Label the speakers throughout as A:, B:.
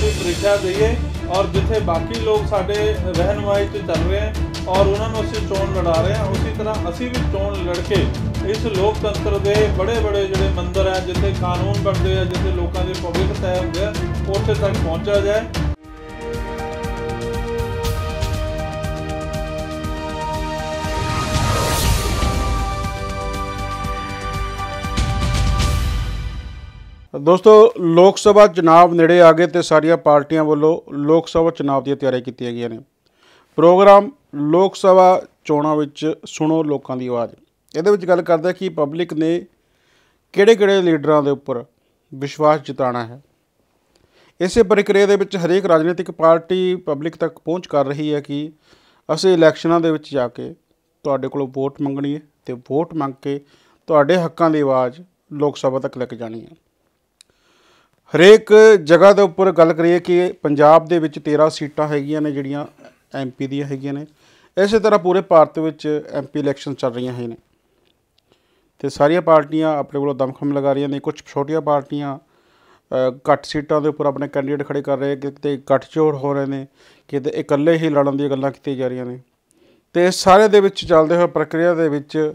A: ਅਸੀਂ ਪ੍ਰੀਖਿਆ ਦਈਏ ਔਰ ਜਿੱਥੇ ਬਾਕੀ ਲੋਕ ਸਾਡੇ ਰਹਿਨਮਾਈ 'ਚ ਚੱਲ ਰਹੇ ਹਨ ਔਰ ਉਹਨਾਂ ਨੂੰ ਅਸੀਂ ਚੋਣ ਲੜਾ ਰਹੇ ਹਾਂ, ਉਸੇ ਤਰ੍ਹਾਂ ਅਸੀਂ ਵੀ ਚੋਣ ਲੜ ਕੇ ਇਸ ਲੋਕਤੰਤਰ ਦੇ ਬੜੇ ਬੜੇ ਜਿਹੜੇ ਮੰਦਰ ਹੈ ਜਿੱਥੇ ਕਾਨੂੰਨ ਬਣਦੇ ਆ, ਜਿੱਥੇ ਲੋਕਾਂ ਦੇ ਭਵਿੱਖ ਤੈਅ ਹੁੰਦੇ ਆ, ਉੱਥੇ ਤੱਕ ਪਹੁੰਚਿਆ ਜਾਏ।
B: ਦੋਸਤੋ, ਲੋਕ ਸਭਾ ਚੁਣਾਵ ਨੇੜੇ ਆ ਗਏ ਤੇ ਸਾਰੀਆਂ ਪਾਰਟੀਆਂ ਵੱਲੋਂ ਲੋਕ ਸਭਾ ਚੁਣਾਵ ਦੀਆਂ ਤਿਆਰੀਆਂ ਕੀਤੀਆਂ ਗਈਆਂ ਨੇ। ਪ੍ਰੋਗਰਾਮ ਲੋਕ ਸਭਾ ਚੋਣਾਂ ਵਿੱਚ ਸੁਣੋ ਲੋਕਾਂ ਦੀ ਆਵਾਜ਼। ਇਹਦੇ ਵਿੱਚ ਗੱਲ ਕਰਦਾ ਕਿ ਪਬਲਿਕ ਨੇ ਕਿਹੜੇ-ਕਿਹੜੇ ਲੀਡਰਾਂ ਦੇ ਉੱਪਰ ਵਿਸ਼ਵਾਸ ਜਤਾਉਣਾ ਹੈ। ਇਸੇ ਪ੍ਰਕਿਰਿਆ ਦੇ ਵਿੱਚ ਹਰੇਕ ਰਾਜਨੀਤਿਕ ਪਾਰਟੀ ਪਬਲਿਕ ਤੱਕ ਪਹੁੰਚ ਕਰ ਰਹੀ ਹੈ ਕਿ ਅਸੀਂ ਇਲੈਕਸ਼ਨਾਂ ਦੇ ਵਿੱਚ ਜਾ ਕੇ ਤੁਹਾਡੇ ਕੋਲੋਂ ਵੋਟ ਮੰਗਣੀ ਹੈ ਤੇ ਵੋਟ ਮੰਗ ਕੇ ਤੁਹਾਡੇ ਹੱਕਾਂ ਦੀ ਆਵਾਜ਼ ਲੋਕ ਸਭਾ ਤੱਕ ਲੈ ਕੇ ਜਾਣੀ ਹੈ। ਹਰੇਕ ਜਗ੍ਹਾ ਦੇ ਉੱਪਰ ਗੱਲ ਕਰੀਏ ਕਿ ਪੰਜਾਬ ਦੇ ਵਿੱਚ 13 ਸੀਟਾਂ ਹੈਗੀਆਂ ਨੇ ਜਿਹੜੀਆਂ ਐਮਪੀ ਦੀਆਂ ਹੈਗੀਆਂ ਨੇ। ਇਸੇ ਤਰ੍ਹਾਂ ਪੂਰੇ ਭਾਰਤ ਵਿੱਚ ਐਮਪੀ ਇਲੈਕਸ਼ਨ ਚੱਲ ਰਹੀਆਂ ਹੈ ਨੇ। ਤੇ ਸਾਰੀਆਂ ਪਾਰਟੀਆਂ ਆਪਣੇ ਕੋਲੋਂ ਦਮਖਮ ਲਗਾ ਰਹੀਆਂ ਨੇ। ਕੁਝ ਛੋਟੀਆਂ ਪਾਰਟੀਆਂ ਘੱਟ ਸੀਟਾਂ ਦੇ ਉੱਪਰ ਆਪਣੇ ਕੈਂਡੀਡੇਟ ਖੜੇ ਕਰ ਰਹੇ ਕਿਤੇ ਗੱਠਜੋੜ ਹੋ ਰਹੇ ਨੇ ਕਿਤੇ ਇਕੱਲੇ ਹੀ ਲੜਨ ਦੀਆਂ ਗੱਲਾਂ ਕੀਤੀਆਂ ਜਾ ਰਹੀਆਂ ਨੇ। ਤੇ ਇਸ ਸਾਰੇ ਦੇ ਵਿੱਚ ਚੱਲਦੇ ਹੋਏ ਪ੍ਰਕਿਰਿਆ ਦੇ ਵਿੱਚ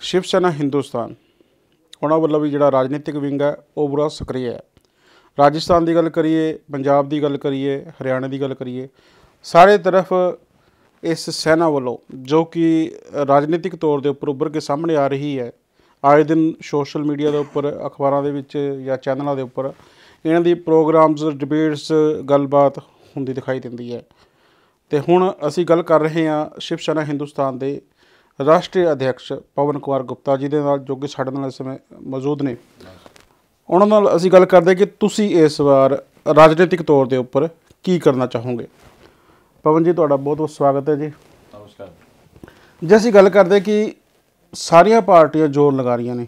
B: ਸ਼ਿਵ ਸੈਨਾ ਹਿੰਦੁਸਤਾਨ। ਉਹਨਾਂ ਵੱਲੋਂ ਵੀ ਜਿਹੜਾ ਰਾਜਨੀਤਿਕ ਵਿੰਗ ਹੈ, ਉਹ ਬੁਰਾ ਸਕਰੀਆ ਹੈ। ਰਾਜਸਥਾਨ ਦੀ ਗੱਲ ਕਰੀਏ, ਪੰਜਾਬ ਦੀ ਗੱਲ ਕਰੀਏ, ਹਰਿਆਣਾ ਦੀ ਗੱਲ ਕਰੀਏ, ਸਾਰੇ ਤਰਫ ਇਸ ਸੈਨਾ ਵੱਲੋਂ, ਜੋ ਕਿ ਰਾਜਨੀਤਿਕ ਤੌਰ ਦੇ ਉੱਪਰ ਉੱਭਰ ਕੇ ਸਾਹਮਣੇ ਆ ਰਹੀ ਹੈ, ਆਏ ਦਿਨ ਸੋਸ਼ਲ ਮੀਡੀਆ ਦੇ ਉੱਪਰ, ਅਖਬਾਰਾਂ ਦੇ ਵਿੱਚ ਜਾਂ ਚੈਨਲਾਂ ਦੇ ਉੱਪਰ, ਇਹਨਾਂ ਦੀ ਪ੍ਰੋਗਰਾਮਸ, ਡਿਬੇਟਸ, ਗੱਲਬਾਤ ਹੁੰਦੀ ਦਿਖਾਈ ਦਿੰਦੀ ਹੈ। ਤੇ ਹੁਣ ਅਸੀਂ ਗੱਲ ਕਰ ਰਹੇ ਹਾਂ ਸ਼ਿਵ ਸੈਨਾ ਹਿੰਦੁਸਤਾਨ ਦੇ ਰਾਸ਼ਟਰੀ ਅਧਿਕਸ਼ ਪਵਨ ਕੁਮਾਰ ਗੁਪਤਾ ਜੀ ਦੇ ਨਾਲ, ਜੋ ਕਿ ਸਾਡੇ ਨਾਲ ਇਸ ਸਮੇਂ ਮੌਜੂਦ ਨੇ। ਉਹਨਾਂ ਨਾਲ ਅਸੀਂ ਗੱਲ ਕਰਦੇ ਕਿ ਤੁਸੀਂ ਇਸ ਵਾਰ ਰਾਜਨੀਤਿਕ ਤੌਰ ਦੇ ਉੱਪਰ ਕੀ ਕਰਨਾ ਚਾਹੋਗੇ? ਪਵਨ ਜੀ ਤੁਹਾਡਾ ਬਹੁਤ ਬਹੁਤ ਸਵਾਗਤ ਹੈ ਜੀ।
A: ਨਮਸਕਾਰ।
B: ਜੇ ਅਸੀਂ ਗੱਲ ਕਰਦੇ ਕਿ ਸਾਰੀਆਂ ਪਾਰਟੀਆਂ ਜ਼ੋਰ ਲਗਾ ਰਹੀਆਂ ਨੇ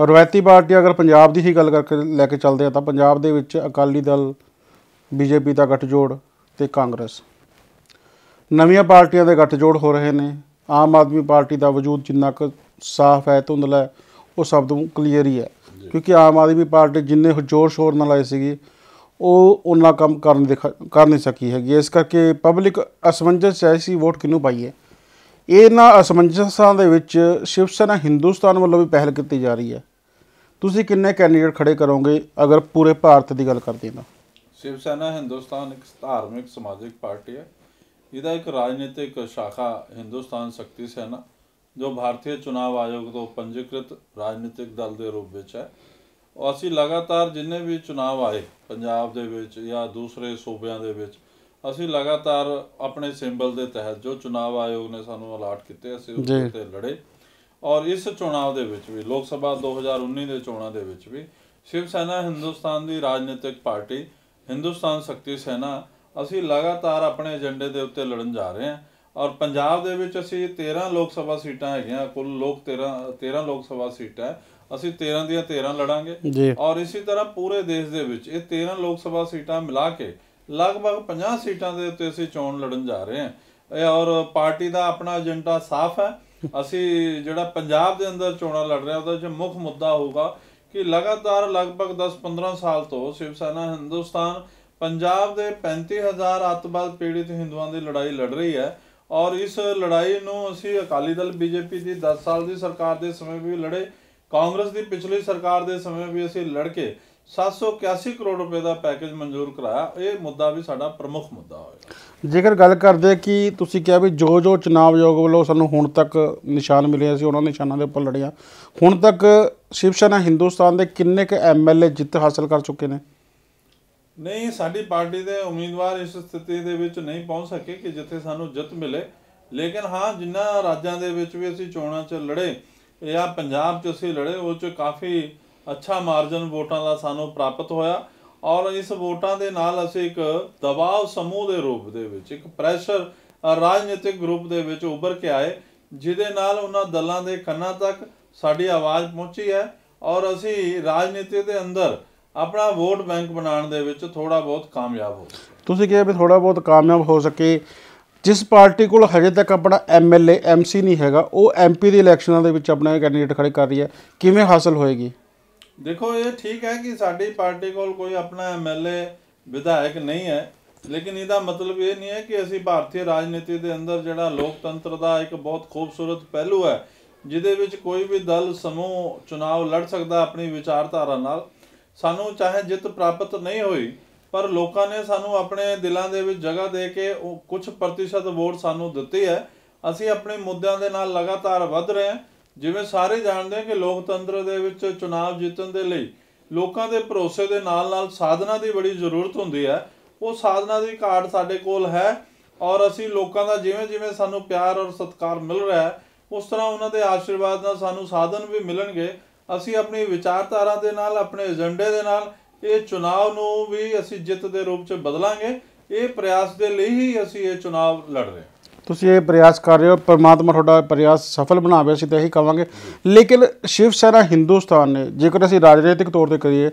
B: ਰਵਾਇਤੀ ਪਾਰਟੀ ਅਗਰ ਪੰਜਾਬ ਦੀ ਹੀ ਗੱਲ ਕਰਕੇ ਲੈ ਕੇ ਚੱਲਦੇ ਆ ਤਾਂ ਪੰਜਾਬ ਦੇ ਵਿੱਚ ਅਕਾਲੀ ਦਲ ਬੀਜੇਪੀ ਦਾ ਗੱਠਜੋੜ ਤੇ ਕਾਂਗਰਸ। ਨਵੀਆਂ ਪਾਰਟੀਆਂ ਦੇ ਗੱਠਜੋੜ ਹੋ ਰਹੇ ਨੇ। ਆਮ ਆਦਮੀ ਪਾਰਟੀ ਦਾ ਵਜੂਦ ਜਿੰਨਾ ਕੁ ਸਾਫ਼ ਹੈ ਧੁੰਦਲਾ ਉਹ ਸਭ ਤੋਂ ਕਲੀਅਰ ਹੀ ਹੈ। ਕਿਉਂਕਿ ਆਮ ਆਦਮੀ ਪਾਰਟੀ ਜਿੰਨੇ ਜ਼ੋਰ ਸ਼ੋਰ ਨਾਲ ਆਏ ਸੀਗੀ, ਉਹ ਉਹਨਾਂ ਕੰਮ ਕਰਨ ਦਿਖਾ ਕਰ ਨਹੀਂ ਸਕੀ ਹੈਗੀ। ਇਸ ਕਰਕੇ ਪਬਲਿਕ ਅਸਮੰਜਸ ਹੈ ਸੀ, ਵੋਟ ਕਿਹਨੂੰ ਪਾਈਏ? ਇਹਨਾਂ ਅਸਮੰਜਸਾਂ ਦੇ ਵਿੱਚ ਸ਼ਿਵ ਸੈਨਾ ਹਿੰਦੁਸਤਾਨ ਵੱਲੋਂ ਵੀ ਪਹਿਲ ਕੀਤੀ ਜਾ ਰਹੀ ਹੈ। ਤੁਸੀਂ ਕਿੰਨੇ ਕੈਂਡੀਡੇਟ ਖੜੇ ਕਰੋਗੇ, ਅਗਰ ਪੂਰੇ ਭਾਰਤ ਦੀ ਗੱਲ ਕਰਦੇ ਹਾਂ
A: ਸ਼ਿਵ ਸੈਨਾ ਹਿੰਦੁਸਤਾਨ ਇੱਕ ਧਾਰਮਿਕ ਸਮਾਜਿਕ ਪਾਰਟੀ ਹੈ। ਇਹਦਾ ਇੱਕ ਰਾਜਨੀਤਿਕ ਸ਼ਾਖਾ ਹਿੰਦੁਸਤਾਨ ਸ਼ਕਤੀ ਸੈਨਾ। ਜੋ ਭਾਰਤੀ ਚੁਣਾਵ ਆਯੋਗ ਤੋਂ ਪੰਜੀਕ੍ਰਿਤ ਰਾਜਨੀਤਿਕ ਦਲ ਦੇ ਰੂਪ ਵਿੱਚ ਹੈ। ਅਸੀਂ ਲਗਾਤਾਰ ਜਿੰਨੇ ਵੀ ਚੁਣਾਵ ਆਏ ਪੰਜਾਬ ਦੇ ਵਿੱਚ ਜਾਂ ਦੂਸਰੇ ਸੂਬਿਆਂ ਦੇ ਵਿੱਚ ਅਸੀਂ ਲਗਾਤਾਰ ਆਪਣੇ ਸਿੰਬਲ ਦੇ ਤਹਿਤ ਜੋ ਚੁਣਾਵ ਆਯੋਗ ਨੇ ਸਾਨੂੰ ਅਲਾਟ ਕੀਤੇ ਅਸੀਂ ਉਸ। ਤੇ ਲੜੇ। ਔਰ ਇਸ ਚੁਣਾਵ ਦੇ ਵਿੱਚ ਵੀ ਲੋਕ ਸਭਾ 2019 ਦੇ ਚੋਣਾਂ ਦੇ ਵਿੱਚ ਵੀ ਸ਼ਿਵ ਸੈਨਾ ਹਿੰਦੁਸਤਾਨ ਦੀ ਰਾਜਨੀਤਿਕ ਪਾਰਟੀ ਹਿੰਦੁਸਤਾਨ ਸ਼ਕਤੀ ਸੈਨਾ ਅਸੀਂ ਲਗਾਤਾਰ ਆਪਣੇ ਏਜੰਡੇ ਦੇ ਉੱਤੇ ਲੜਨ ਜਾ ਰਹੇ ਹਾਂ। ਔਰ ਪੰਜਾਬ ਦੇ ਵਿੱਚ ਅਸੀਂ 13 ਲੋਕ ਸਭਾ ਸੀਟਾਂ ਹੈਗੀਆਂ ਕੁੱਲ ਲੋਕ 13 13 ਲੋਕ ਸਭਾ ਸੀਟਾਂ। ਅਸੀਂ 13 ਦੀਆਂ 13 ਲੜਾਂਗੇ। ਔਰ ਇਸੇ ਤਰ੍ਹਾਂ ਪੂਰੇ ਦੇਸ਼ ਦੇ ਵਿੱਚ ਇਹ 13 ਲੋਕ ਸਭਾ ਸੀਟਾਂ ਮਿਲਾ ਕੇ ਲਗਭਗ 50 ਸੀਟਾਂ ਦੇ ਉੱਤੇ ਅਸੀਂ ਚੋਣ ਲੜਨ ਜਾ ਰਹੇ ਹਾਂ। ਇਹ ਔਰ ਪਾਰਟੀ ਦਾ ਆਪਣਾ ਏਜੰਡਾ ਸਾਫ਼ ਹੈ। ਅਸੀਂ ਜਿਹੜਾ ਪੰਜਾਬ ਦੇ ਅੰਦਰ ਚੋਣਾਂ ਲੜ ਰਹੇ ਹਾਂ ਉਹਦਾ ਜੋ ਮੁੱਖ ਮੁੱਦਾ ਹੋਊਗਾ ਕਿ ਲਗਾਤਾਰ ਲਗਭਗ 10-15 ਸਾਲ ਤੋਂ ਸ਼ਿਵ ਸੈਨਾ ਹਿੰਦੁਸਤਾਨ ਪੰਜਾਬ ਦੇ 35000 ਅੱਤਵਾਦ ਪੀੜਿਤ ਹਿੰਦੂਆਂ ਦੀ ਲੜਾਈ ਲੜ ਰਹੀ ਹੈ। ਔਰ ਇਸ ਲੜਾਈ ਨੂੰ ਅਸੀਂ ਅਕਾਲੀ ਦਲ, ਬੀਜੇਪੀ ਦੀ 10 ਸਾਲ ਦੀ ਸਰਕਾਰ ਦੇ ਸਮੇਂ ਵੀ ਲੜੇ, ਕਾਂਗਰਸ ਦੀ ਪਿਛਲੀ ਸਰਕਾਰ ਦੇ ਸਮੇਂ ਵੀ ਅਸੀਂ ਲੜ ਕੇ 781 ਕਰੋੜ ਰੁਪਏ ਦਾ ਪੈਕੇਜ ਮਨਜ਼ੂਰ ਕਰਾਇਆ। ਇਹ ਮੁੱਦਾ ਵੀ ਸਾਡਾ ਪ੍ਰਮੁੱਖ ਮੁੱਦਾ ਹੋਏਗਾ
B: ਜੇਕਰ ਗੱਲ ਕਰਦੇ ਕਿ ਤੁਸੀਂ ਕਿਹਾ ਵੀ ਜੋ ਜੋ ਚੁਣਾਵ ਆਯੋਗ ਵੱਲੋਂ ਸਾਨੂੰ ਹੁਣ ਤੱਕ ਨਿਸ਼ਾਨ ਮਿਲੇ ਸੀ, ਉਹਨਾਂ ਨਿਸ਼ਾਨਾਂ ਦੇ ਉੱਪਰ ਲੜਿਆ। ਹੁਣ ਤੱਕ ਸ਼ਿਵ ਸੈਨਾ ਹਿੰਦੁਸਤਾਨ ਦੇ ਕਿੰਨੇ ਕੁ ਐਮਐਲਏ ਜਿੱਤ ਹਾਸਲ ਕਰ ਚੁੱਕੇ ਨੇ?
A: ਨਹੀਂ, ਸਾਡੀ ਪਾਰਟੀ ਦੇ ਉਮੀਦਵਾਰ ਇਸ ਸਥਿਤੀ ਦੇ ਵਿੱਚ ਨਹੀਂ ਪਹੁੰਚ ਸਕੇ ਕਿ ਜਿੱਥੇ ਸਾਨੂੰ ਜਿੱਤ ਮਿਲੇ। ਲੇਕਿਨ ਹਾਂ ਜਿਨ੍ਹਾਂ ਰਾਜਾਂ ਦੇ ਵਿੱਚ ਵੀ ਅਸੀਂ ਚੋਣਾਂ 'ਚ ਲੜੇ ਜਾਂ ਪੰਜਾਬ 'ਚ ਅਸੀਂ ਲੜੇ, ਉਹ 'ਚ ਕਾਫੀ ਅੱਛਾ ਮਾਰਜਨ ਵੋਟਾਂ ਦਾ ਸਾਨੂੰ ਪ੍ਰਾਪਤ ਹੋਇਆ। ਔਰ ਇਸ ਵੋਟਾਂ ਦੇ ਨਾਲ ਅਸੀਂ ਇੱਕ ਦਬਾਅ ਸਮੂਹ ਦੇ ਰੂਪ ਦੇ ਵਿੱਚ, ਇੱਕ ਪ੍ਰੈਸ਼ਰ ਰਾਜਨੀਤਿਕ ਗਰੁੱਪ ਦੇ ਵਿੱਚ ਉੱਭਰ ਕੇ ਆਏ, ਜਿਹਦੇ ਨਾਲ ਉਹਨਾਂ ਦਲਾਂ ਦੇ ਕੰਨਾਂ ਤੱਕ ਸਾਡੀ ਆਵਾਜ਼ ਪਹੁੰਚੀ ਹੈ। ਔਰ ਅਸੀਂ ਰਾਜਨੀਤੀ ਦੇ ਅੰਦਰ ਆਪਣਾ ਵੋਟ ਬੈਂਕ ਬਣਾਉਣ ਦੇ ਵਿੱਚ ਥੋੜਾ ਬਹੁਤ ਕਾਮਯਾਬ ਹੋ ਸਕੇ।
B: ਤੁਸੀਂ ਕਿਹਾ ਵੀ ਥੋੜਾ ਬਹੁਤ ਕਾਮਯਾਬ ਹੋ ਸਕੇ। ਜਿਸ ਪਾਰਟੀ ਕੋਲ ਹਜੇ ਤੱਕ ਆਪਣਾ ਐਮਐਲਏ ਐਮਸੀ ਨਹੀਂ ਹੈਗਾ ਉਹ ਐਮਪੀ ਦੀ ਇਲੈਕਸ਼ਨਾਂ ਦੇ ਵਿੱਚ ਆਪਣਾ ਕੈਂਡੀਡੇਟ ਖੜੇ ਕਰ ਰਹੀ ਹੈ। ਕਿਵੇਂ ਹਾਸਲ ਹੋਏਗੀ?
A: ਦੇਖੋ ਇਹ ਠੀਕ ਹੈ ਕਿ ਸਾਡੀ ਪਾਰਟੀ ਕੋਲ ਕੋਈ ਆਪਣਾ ਐਮਐਲਏ ਵਿਧਾਇਕ ਨਹੀਂ ਹੈ ਲੇਕਿਨ ਇਹਦਾ ਮਤਲਬ ਇਹ ਨਹੀਂ ਹੈ ਕਿ ਅਸੀਂ ਭਾਰਤੀ ਰਾਜਨੀਤੀ ਦੇ ਅੰਦਰ ਜਿਹੜਾ ਲੋਕਤੰਤਰ ਦਾ ਇੱਕ ਬਹੁਤ ਖੂਬਸੂਰਤ ਪਹਿਲੂ ਹੈ ਜਿਹਦੇ ਵਿੱਚ ਕੋਈ ਵੀ ਦਲ ਸਮੂਹ ਚੁਣਾਵ ਲੜ ਸਕਦਾ ਆਪਣੀ ਵਿਚਾਰਧਾਰਾ ਨਾਲ। ਸਾਨੂੰ ਚਾਹੇ ਜਿੱਤ ਪ੍ਰਾਪਤ ਨਹੀਂ ਹੋਈ, ਪਰ ਲੋਕਾਂ ਨੇ ਸਾਨੂੰ ਆਪਣੇ ਦਿਲਾਂ ਦੇ ਵਿੱਚ ਜਗ੍ਹਾ ਦੇ ਕੇ ਉਹ ਕੁਝ ਪ੍ਰਤੀਸ਼ਤ ਵੋਟ ਸਾਨੂੰ ਦਿੱਤੀ ਹੈ। ਅਸੀਂ ਆਪਣੇ ਮੁੱਦਿਆਂ ਦੇ ਨਾਲ ਲਗਾਤਾਰ ਵੱਧ ਰਹੇ ਹਾਂ। ਜਿਵੇਂ ਸਾਰੇ ਜਾਣਦੇ ਹਾਂ ਕਿ ਲੋਕਤੰਤਰ ਦੇ ਵਿੱਚ ਚੁਣਾਵ ਜਿੱਤਣ ਦੇ ਲਈ ਲੋਕਾਂ ਦੇ ਭਰੋਸੇ ਦੇ ਨਾਲ ਨਾਲ ਸਾਧਨਾ ਦੀ ਬੜੀ ਜ਼ਰੂਰਤ ਹੁੰਦੀ ਹੈ। ਉਹ ਸਾਧਨਾ ਦੀ ਘਾਟ ਸਾਡੇ ਕੋਲ ਹੈ ਔਰ ਅਸੀਂ ਲੋਕਾਂ ਦਾ ਜਿਵੇਂ ਜਿਵੇਂ ਸਾਨੂੰ ਪਿਆਰ ਔਰ ਸਤਿਕਾਰ ਮਿਲ ਰਿਹਾ ਹੈ, ਉਸ ਤਰ੍ਹਾਂ ਉਹਨਾਂ ਦੇ ਆਸ਼ੀਰਵਾਦ ਨਾਲ ਸਾਨੂੰ ਸਾਧਨ ਵੀ ਮਿਲਣਗੇ। ਅਸੀਂ ਆਪਣੀ ਵਿਚਾਰਧਾਰਾ ਦੇ ਨਾਲ, ਆਪਣੇ ਏਜੰਡੇ ਦੇ ਨਾਲ, ਇਹ ਚੁਣਾਵ ਨੂੰ ਵੀ ਅਸੀਂ ਜਿੱਤ ਦੇ ਰੂਪ 'ਚ ਬਦਲਾਂਗੇ। ਇਹ ਪ੍ਰਯਾਸ ਦੇ ਲਈ ਹੀ ਅਸੀਂ ਇਹ ਚੁਣਾਵ ਲੜ ਰਹੇ ਹਾਂ।
B: ਤੁਸੀਂ ਇਹ ਪ੍ਰਯਾਸ ਕਰ ਰਹੇ ਹੋ, ਪਰਮਾਤਮਾ ਤੁਹਾਡਾ ਪ੍ਰਯਾਸ ਸਫਲ ਬਣਾਵੇ, ਅਸੀਂ ਤਾਂ ਇਹੀ ਕਵਾਂਗੇ ਲੇਕਿਨ ਸ਼ਿਵ ਸੈਨਾ ਹਿੰਦੁਸਤਾਨ ਨੇ, ਜੇਕਰ ਅਸੀਂ ਰਾਜਨੀਤਿਕ ਤੌਰ ਤੇ ਕਰੀਏ,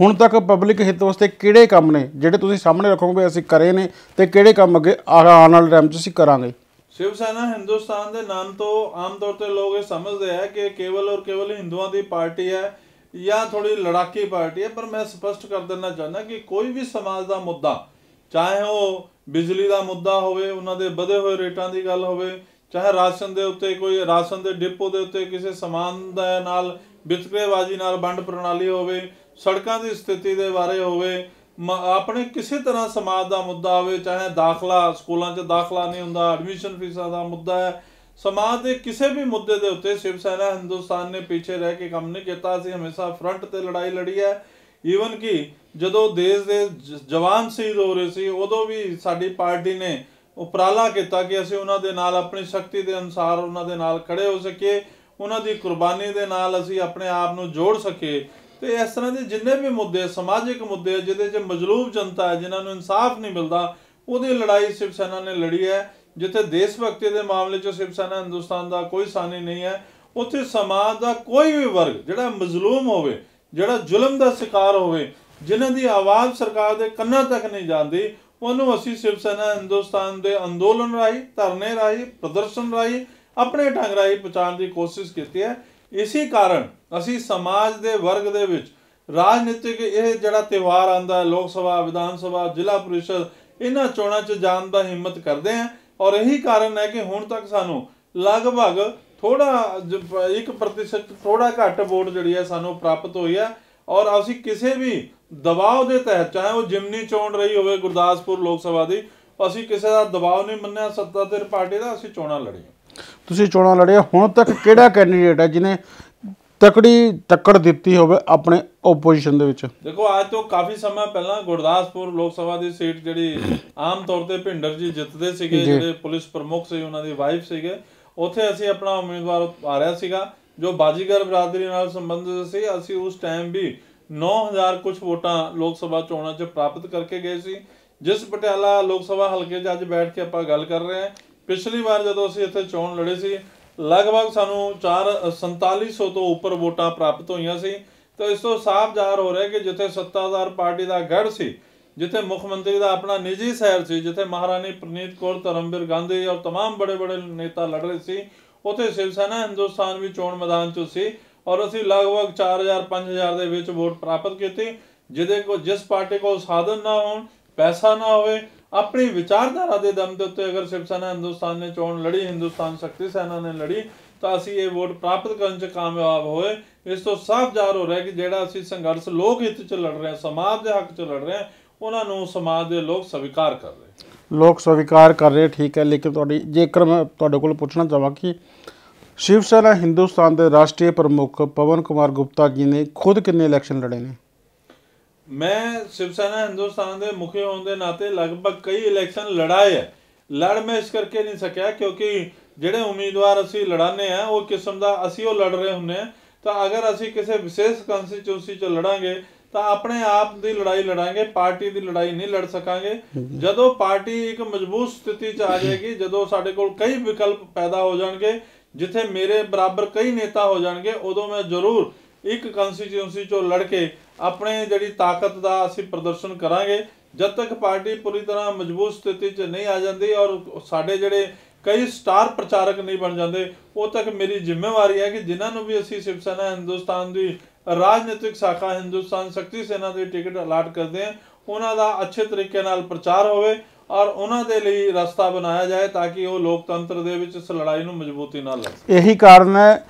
B: ਹੁਣ ਤੱਕ ਪਬਲਿਕ ਹਿੱਤ ਵਾਸਤੇ ਕਿਹੜੇ ਕੰਮ ਨੇ, ਜਿਹੜੇ ਤੁਸੀਂ ਸਾਹਮਣੇ ਰੱਖੋਗੇ ਵੀ ਅਸੀਂ ਕਰੇ ਨੇ, ਤੇ ਕਿਹੜੇ ਕੰਮ ਅੱਗੇ ਆ- ਆਉਣ ਵਾਲੇ ਟਾਈਮ 'ਚ ਅਸੀਂ ਕਰਾਂਗੇ?
A: ਸ਼ਿਵ ਸੈਨਾ ਹਿੰਦੁਸਤਾਨ ਦੇ ਨਾਮ ਤੋਂ ਆਮ ਤੌਰ ਤੇ ਲੋਕ ਇਹ ਸਮਝਦੇ ਆ ਕਿ ਕੇਵਲ ਔਰ ਕੇਵਲ ਹਿੰਦੂਆਂ ਦੀ ਪਾਰਟੀ ਹੈ ਜਾਂ ਥੋੜੀ ਲੜਾਕੀ ਪਾਰਟੀ ਹੈ, ਪਰ ਮੈਂ ਸਪਸ਼ਟ ਕਰ ਦੇਣਾ ਚਾਹੁੰਦਾ ਕਿ ਕੋਈ ਵੀ ਸਮਾਜ ਦਾ ਮੁੱਦਾ, ਚਾਹੇ ਉਹ ਬਿਜਲੀ ਦਾ ਮੁੱਦਾ ਹੋਵੇ, ਉਹਨਾਂ ਦੇ ਵਧੇ ਹੋਏ ਰੇਟਾਂ ਦੀ ਗੱਲ ਹੋਵੇ, ਚਾਹੇ ਰਾਸ਼ਨ ਦੇ ਉੱਤੇ ਕੋਈ, ਰਾਸ਼ਨ ਦੇ ਡਿਪੋ ਦੇ ਉੱਤੇ ਕਿਸੇ ਸਮਾਨ ਦੇ ਨਾਲ ਵਿਤਕਰੇਬਾਜ਼ੀ ਨਾਲ ਵੰਡ ਪ੍ਰਣਾਲੀ ਹੋਵੇ, ਸੜਕਾਂ ਦੀ ਸਥਿਤੀ ਦੇ ਬਾਰੇ ਹੋਵੇ ਆਪਣੇ ਕਿਸੇ ਤਰ੍ਹਾਂ ਸਮਾਜ ਦਾ ਮੁੱਦਾ ਹੋਵੇ, ਚਾਹੇ ਦਾਖਲਾ ਸਕੂਲਾਂ 'ਚ ਦਾਖਲਾ ਨਹੀਂ ਹੁੰਦਾ ਐਡਮਿਸ਼ਨ ਫੀਸਾਂ ਦਾ ਮੁੱਦਾ ਹੈ, ਸਮਾਜ ਦੇ ਕਿਸੇ ਵੀ ਮੁੱਦੇ ਦੇ ਉੱਤੇ ਸ਼ਿਵ ਸੈਨਾ ਹਿੰਦੁਸਤਾਨ ਨੇ ਪਿੱਛੇ ਰਹਿ ਕੇ ਕੰਮ ਨਹੀਂ ਕੀਤਾ। ਅਸੀਂ ਹਮੇਸ਼ਾ ਫਰੰਟ ਤੇ ਲੜਾਈ ਲੜੀ ਹੈ। ਈਵਨ ਕਿ ਜਦੋਂ ਦੇਸ਼ ਦੇ ਜਵਾਨ ਸ਼ਹੀਦ ਹੋ ਰਹੇ ਸੀ, ਉਦੋਂ ਵੀ ਸਾਡੀ ਪਾਰਟੀ ਨੇ ਉਪਰਾਲਾ ਕੀਤਾ ਕਿ ਅਸੀਂ ਉਹਨਾਂ ਦੇ ਨਾਲ ਆਪਣੀ ਸ਼ਕਤੀ ਦੇ ਅਨੁਸਾਰ ਉਹਨਾਂ ਦੇ ਨਾਲ ਖੜੇ ਹੋ ਸਕੀਏ, ਉਹਨਾਂ ਦੀ ਕੁਰਬਾਨੀ ਦੇ ਨਾਲ ਅਸੀਂ ਆਪਣੇ ਆਪ ਨੂੰ ਜੋੜ ਸਕੀਏ। ਤੇ ਇਸ ਤਰ੍ਹਾਂ ਦੇ ਜਿੰਨੇ ਵੀ ਮੁੱਦੇ, ਸਮਾਜਿਕ ਮੁੱਦੇ ਜਿਹਦੇ 'ਚ ਮਜਲੂਬ ਜਨਤਾ ਹੈ, ਜਿਨ੍ਹਾਂ ਨੂੰ ਇਨਸਾਫ ਨਹੀਂ ਮਿਲਦਾ, ਉਹਦੀ ਲੜਾਈ ਸ਼ਿਵ ਸੈਨਾ ਨੇ ਲੜੀ ਹੈ, ਜਿੱਥੇ ਦੇਸ਼ ਭਗਤੀ ਦੇ ਮਾਮਲੇ 'ਚ ਸ਼ਿਵ ਸੈਨਾ ਹਿੰਦੁਸਤਾਨ ਦਾ ਕੋਈ ਸਾਨੀ ਨਹੀਂ ਹੈ, ਉੱਥੇ ਸਮਾਜ ਦਾ ਕੋਈ ਵੀ ਵਰਗ ਜਿਹੜਾ ਮਜ਼ਲੂਮ ਹੋਵੇ, ਜਿਹੜਾ ਜ਼ੁਲਮ ਦਾ ਸ਼ਿਕਾਰ ਹੋਵੇ, ਜਿਨ੍ਹਾਂ ਦੀ ਆਵਾਜ਼ ਸਰਕਾਰ ਦੇ ਕੰਨਾਂ ਤੱਕ ਨਹੀਂ ਜਾਂਦੀ, ਉਹਨੂੰ ਅਸੀਂ ਸ਼ਿਵ ਸੈਨਾ ਹਿੰਦੁਸਤਾਨ ਦੇ ਅੰਦੋਲਨ ਰਾਹੀਂ, ਧਰਨੇ ਰਾਹੀਂ, ਪ੍ਰਦਰਸ਼ਨ ਰਾਹੀਂ, ਆਪਣੇ ਢੰਗ ਰਾਹੀਂ ਪਹੁੰਚਾਉਣ ਦੀ ਕੋਸ਼ਿਸ਼ ਕੀਤੀ ਹੈ। ਇਸੇ ਕਾਰਨ ਅਸੀਂ ਸਮਾਜ ਦੇ ਵਰਗ ਦੇ ਵਿੱਚ ਰਾਜਨੀਤਿਕ ਇਹ ਜਿਹੜਾ ਤਿਉਹਾਰ ਆਂਦਾ ਹੈ, ਲੋਕ ਸਭਾ, ਵਿਧਾਨ ਸਭਾ, ਜ਼ਿਲ੍ਹਾ ਪ੍ਰੀਸ਼ਦ, ਇਹਨਾਂ ਚੋਣਾਂ 'ਚ ਜਾਣ ਦਾ ਹਿੰਮਤ ਕਰਦੇ ਹਾਂ ਔਰ ਇਹੀ ਕਾਰਨ ਹੈ ਕਿ ਹੁਣ ਤੱਕ ਸਾਨੂੰ ਲਗਭਗ ਥੋੜਾ 1% ਥੋੜਾ ਘੱਟ ਵੋਟ ਜਿਹੜੀ ਹੈ ਸਾਨੂੰ ਪ੍ਰਾਪਤ ਹੋਈ ਹੈ ਔਰ ਅਸੀਂ ਕਿਸੇ ਵੀ ਦਬਾਅ ਦੇ ਤਹਿਤ ਚਾਹੇ ਉਹ ਜਿਮਨੀ ਚੋਣ ਰਹੀ ਹੋਵੇ ਗੁਰਦਾਸਪੁਰ ਲੋਕ ਸਭਾ ਦੀ, ਅਸੀਂ ਕਿਸੇ ਦਾ ਦਬਾਅ ਨਹੀਂ ਮੰਨਿਆ, ਸੱਤਾਧਿਰ ਪਾਰਟੀ ਦਾ ਅਸੀਂ ਚੋਣਾਂ ਲੜੀਆਂ।
B: ਤੁਸੀਂ ਚੋਣਾਂ ਲੜਿਆ ਹੁਣ ਤੱਕ ਕਿਹੜਾ ਕੈਂਡੀਡੇਟ ਹੈ ਜਿਨੇ ਤਕੜੀ ਟੱਕਰ ਦਿੱਤੀ ਹੋਵੇ ਆਪਣੇ ਓਪੋਜੀਸ਼ਨ ਦੇ ਵਿੱਚ?
A: ਦੇਖੋ ਅੱਜ ਤੋਂ ਕਾਫੀ ਸਮਾਂ ਪਹਿਲਾਂ ਗੁਰਦਾਸਪੁਰ ਲੋਕ ਸਭਾ ਦੀ ਸੀਟ ਜਿਹੜੀ ਆਮ ਤੌਰ ਤੇ ਭਿੰਡਰ ਜੀ ਜਿੱਤਦੇ ਸੀਗੇ ਜਿਹੜੇ ਪੁਲਿਸ ਪ੍ਰਮੁੱਖ ਸੀ ਉਹਨਾਂ ਦੀ ਵਾਈਫ ਸੀਗੇ। ਉੱਥੇ ਅਸੀਂ ਆਪਣਾ ਉਮੀਦਵਾਰ ਉਤਾਰਿਆ ਸੀਗਾ ਜੋ ਬਾਜੀਗਰ ਬਰਾਦਰੀ ਨਾਲ ਸੰਬੰਧਿਤ ਸੀ। ਅਸੀਂ ਉਸ ਟਾਈਮ ਵੀ 9000 ਕੁਝ ਵੋਟਾਂ ਲੋਕ ਸਭਾ ਚੋਣਾਂ 'ਚ ਪ੍ਰਾਪਤ ਕਰਕੇ ਗਏ ਸੀ। ਜਿਸ ਪਟਿਆਲਾ ਲੋਕ ਸਭਾ ਹਲਕੇ 'ਚ ਅੱਜ ਬੈਠ ਕੇ ਆਪਾਂ ਗੱਲ ਕਰ ਰਹੇ ਹਾਂ। ਪਿਛਲੀ ਵਾਰ ਜਦੋਂ ਅਸੀਂ ਇੱਥੇ ਚੋਣ ਲੜੇ ਸੀ ਲਗਭਗ ਸਾਨੂੰ 4 4700 ਤੋਂ ਉੱਪਰ ਵੋਟਾਂ ਪ੍ਰਾਪਤ ਹੋਈਆਂ ਸੀ ਤਾਂ ਇਸ ਤੋਂ ਸਾਫ਼ ਜ਼ਾਹਰ ਹੋ ਰਿਹਾ ਕਿ ਜਿੱਥੇ ਸੱਤਾਧਾਰ ਪਾਰਟੀ ਦਾ ਗੜ ਸੀ ਜਿੱਥੇ ਮੁੱਖ ਮੰਤਰੀ ਦਾ ਆਪਣਾ ਨਿੱਜੀ ਸ਼ਹਿਰ ਸੀ ਜਿੱਥੇ ਮਹਾਰਾਣੀ ਪ੍ਰਨੀਤ ਕੌਰ ਧਰਮਵੀਰ ਗਾਂਧੀ ਔਰ तमाम ਬੜੇ ਬੜੇ ਨੇਤਾ ਲੜ ਰਹੇ ਸੀ ਉੱਥੇ ਸ਼ਿਵ ਸੈਨਾ ਹਿੰਦੁਸਤਾਨ ਵੀ ਚੋਣ ਮੈਦਾਨ 'ਚ ਸੀ ਔਰ ਅਸੀਂ ਲਗਭਗ 4000 5000 ਦੇ ਵਿੱਚ ਵੋਟ ਪ੍ਰਾਪਤ ਕੀਤੀ ਜਿਹਦੇ ਕੋ ਜਿਸ ਪਾਰਟੀ ਕੋਲ ਸਾਧਨ ਨਾ ਹੋਣ ਪੈਸਾ ਨਾ ਹੋਵੇ ਆਪਣੀ ਵਿਚਾਰਧਾਰਾ ਦੇ ਦਮ ਦੇ ਉੱਤੇ ਅਗਰ ਸ਼ਿਵ ਸੈਨਾ ਹਿੰਦੁਸਤਾਨ ਨੇ ਚੋਣ ਲੜੀ, ਹਿੰਦੁਸਤਾਨ ਸ਼ਕਤੀ ਸੈਨਾ ਨੇ ਲੜੀ, ਤਾਂ ਅਸੀਂ ਇਹ ਵੋਟ ਪ੍ਰਾਪਤ ਕਰਨ 'ਚ ਕਾਮਯਾਬ ਹੋਏ। ਇਸ ਤੋਂ ਸਾਫ਼ ਜ਼ਾਹਰ ਹੋ ਰਿਹਾ ਕਿ ਜਿਹੜਾ ਅਸੀਂ ਸੰਘਰਸ਼ ਲੋਕ ਹਿੱਤ 'ਚ ਲੜ ਰਹੇ ਹਾਂ, ਸਮਾਜ ਦੇ ਹੱਕ 'ਚ ਲੜ ਰਹੇ ਹਾਂ, ਉਹਨਾਂ ਨੂੰ ਸਮਾਜ ਦੇ ਲੋਕ ਸਵੀਕਾਰ ਕਰ ਰਹੇ
B: ਲੋਕ ਸਵੀਕਾਰ ਕਰ ਰਹੇ, ਠੀਕ ਹੈ, ਲੇਕਿਨ ਤੁਹਾਡੀ ਜੇਕਰ ਮੈਂ ਤੁਹਾਡੇ ਕੋਲ ਪੁੱਛਣਾ ਚਾਹਾਂ ਕਿ ਸ਼ਿਵ ਸੈਨਾ ਹਿੰਦੁਸਤਾਨ ਦੇ ਰਾਸ਼ਟਰੀ ਪ੍ਰਮੁੱਖ ਪਵਨ ਕੁਮਾਰ ਗੁਪਤਾ ਜੀ ਨੇ ਖੁਦ ਕਿੰਨੇ ਇਲੈਕਸ਼ਨ ਲੜੇ ਨੇ?
A: ਮੈਂ ਸ਼ਿਵ ਸੈਨਾ ਹਿੰਦੁਸਤਾਨ ਦੇ ਮੁਖੀ ਹੋਣ ਦੇ ਨਾਤੇ ਲਗਭਗ ਕਈ ਇਲੈਕਸ਼ਨ ਲੜਾਏ ਹੈ ਲੜ ਮੈਂ ਇਸ ਕਰਕੇ ਨਹੀਂ ਸਕਿਆ ਕਿਉਂਕਿ ਜਿਹੜੇ ਉਮੀਦਵਾਰ ਅਸੀਂ ਲੜਾਨੇ ਆ, ਉਹ ਕਿਸਮ ਦਾ ਅਸੀਂ ਉਹ ਲੜ ਰਹੇ ਹੁੰਨੇ ਆ। ਤਾਂ ਅਗਰ ਅਸੀਂ ਕਿਸੇ ਵਿਸ਼ੇਸ਼ ਕੰਸਟੀਚੂਐਂਸੀ 'ਚ ਲੜਾਂਗੇ, ਤਾਂ ਆਪਣੇ ਆਪ ਦੀ ਲੜਾਈ ਲੜਾਂਗੇ, ਪਾਰਟੀ ਦੀ ਲੜਾਈ ਨਹੀਂ ਲੜ ਸਕਾਂਗੇ। ਜਦੋਂ ਪਾਰਟੀ ਇੱਕ ਮਜ਼ਬੂਤ ਸਥਿਤੀ 'ਚ ਆ ਜਾਏਗੀ, ਜਦੋਂ ਸਾਡੇ ਕੋਲ ਕਈ ਵਿਕਲਪ ਪੈਦਾ ਹੋ ਜਾਣਗੇ, ਜਿੱਥੇ ਮੇਰੇ ਬਰਾਬਰ ਕਈ ਨੇਤਾ ਹੋ ਜਾਣਗੇ, ਉਦੋਂ ਮੈਂ ਜ਼ਰੂਰ ਇੱਕ ਕੰਸਟੀਚੂਐਂਸੀ 'ਚੋਂ ਲੜ ਕੇ ਆਪਣੇ ਜਿਹੜੀ ਤਾਕਤ ਦਾ ਅਸੀਂ ਪ੍ਰਦਰਸ਼ਨ ਕਰਾਂਗੇ, ਜਦ ਤੱਕ ਪਾਰਟੀ ਪੂਰੀ ਤਰ੍ਹਾਂ ਮਜ਼ਬੂਤ ਸਥਿਤੀ 'ਚ ਨਹੀਂ ਆ ਜਾਂਦੀ ਔਰ ਸਾਡੇ ਜਿਹੜੇ ਕਈ ਸਟਾਰ ਪ੍ਰਚਾਰਕ ਨਹੀਂ ਬਣ ਜਾਂਦੇ, ਉਹ ਤੱਕ ਮੇਰੀ ਜ਼ਿੰਮੇਵਾਰੀ ਹੈ ਕਿ ਜਿਨ੍ਹਾਂ ਨੂੰ ਵੀ ਅਸੀਂ ਸ਼ਿਵ ਸੈਨਾ ਹਿੰਦੁਸਤਾਨ ਦੀ ਰਾਜਨੀਤਿਕ ਸ਼ਾਖਾ ਹਿੰਦੁਸਤਾਨ ਸ਼ਕਤੀ ਸੈਨਾ ਦੀ ਟਿਕਟ ਅਲਾਟ ਕਰਦੇ ਹਾਂ, ਉਹਨਾਂ ਦਾ ਅੱਛੇ ਤਰੀਕੇ ਨਾਲ ਪ੍ਰਚਾਰ ਹੋਵੇ ਔਰ ਉਹਨਾਂ ਦੇ ਲਈ ਰਸਤਾ ਬਣਾਇਆ ਜਾਏ ਤਾਂ ਕਿ ਉਹ ਲੋਕਤੰਤਰ ਦੇ ਵਿੱਚ ਇਸ ਲੜਾਈ ਨੂੰ ਮਜ਼ਬੂਤੀ ਨਾਲ ਲੜ ਸਕਣ।
B: ਇਹੀ ਕਾਰਨ ਹੈ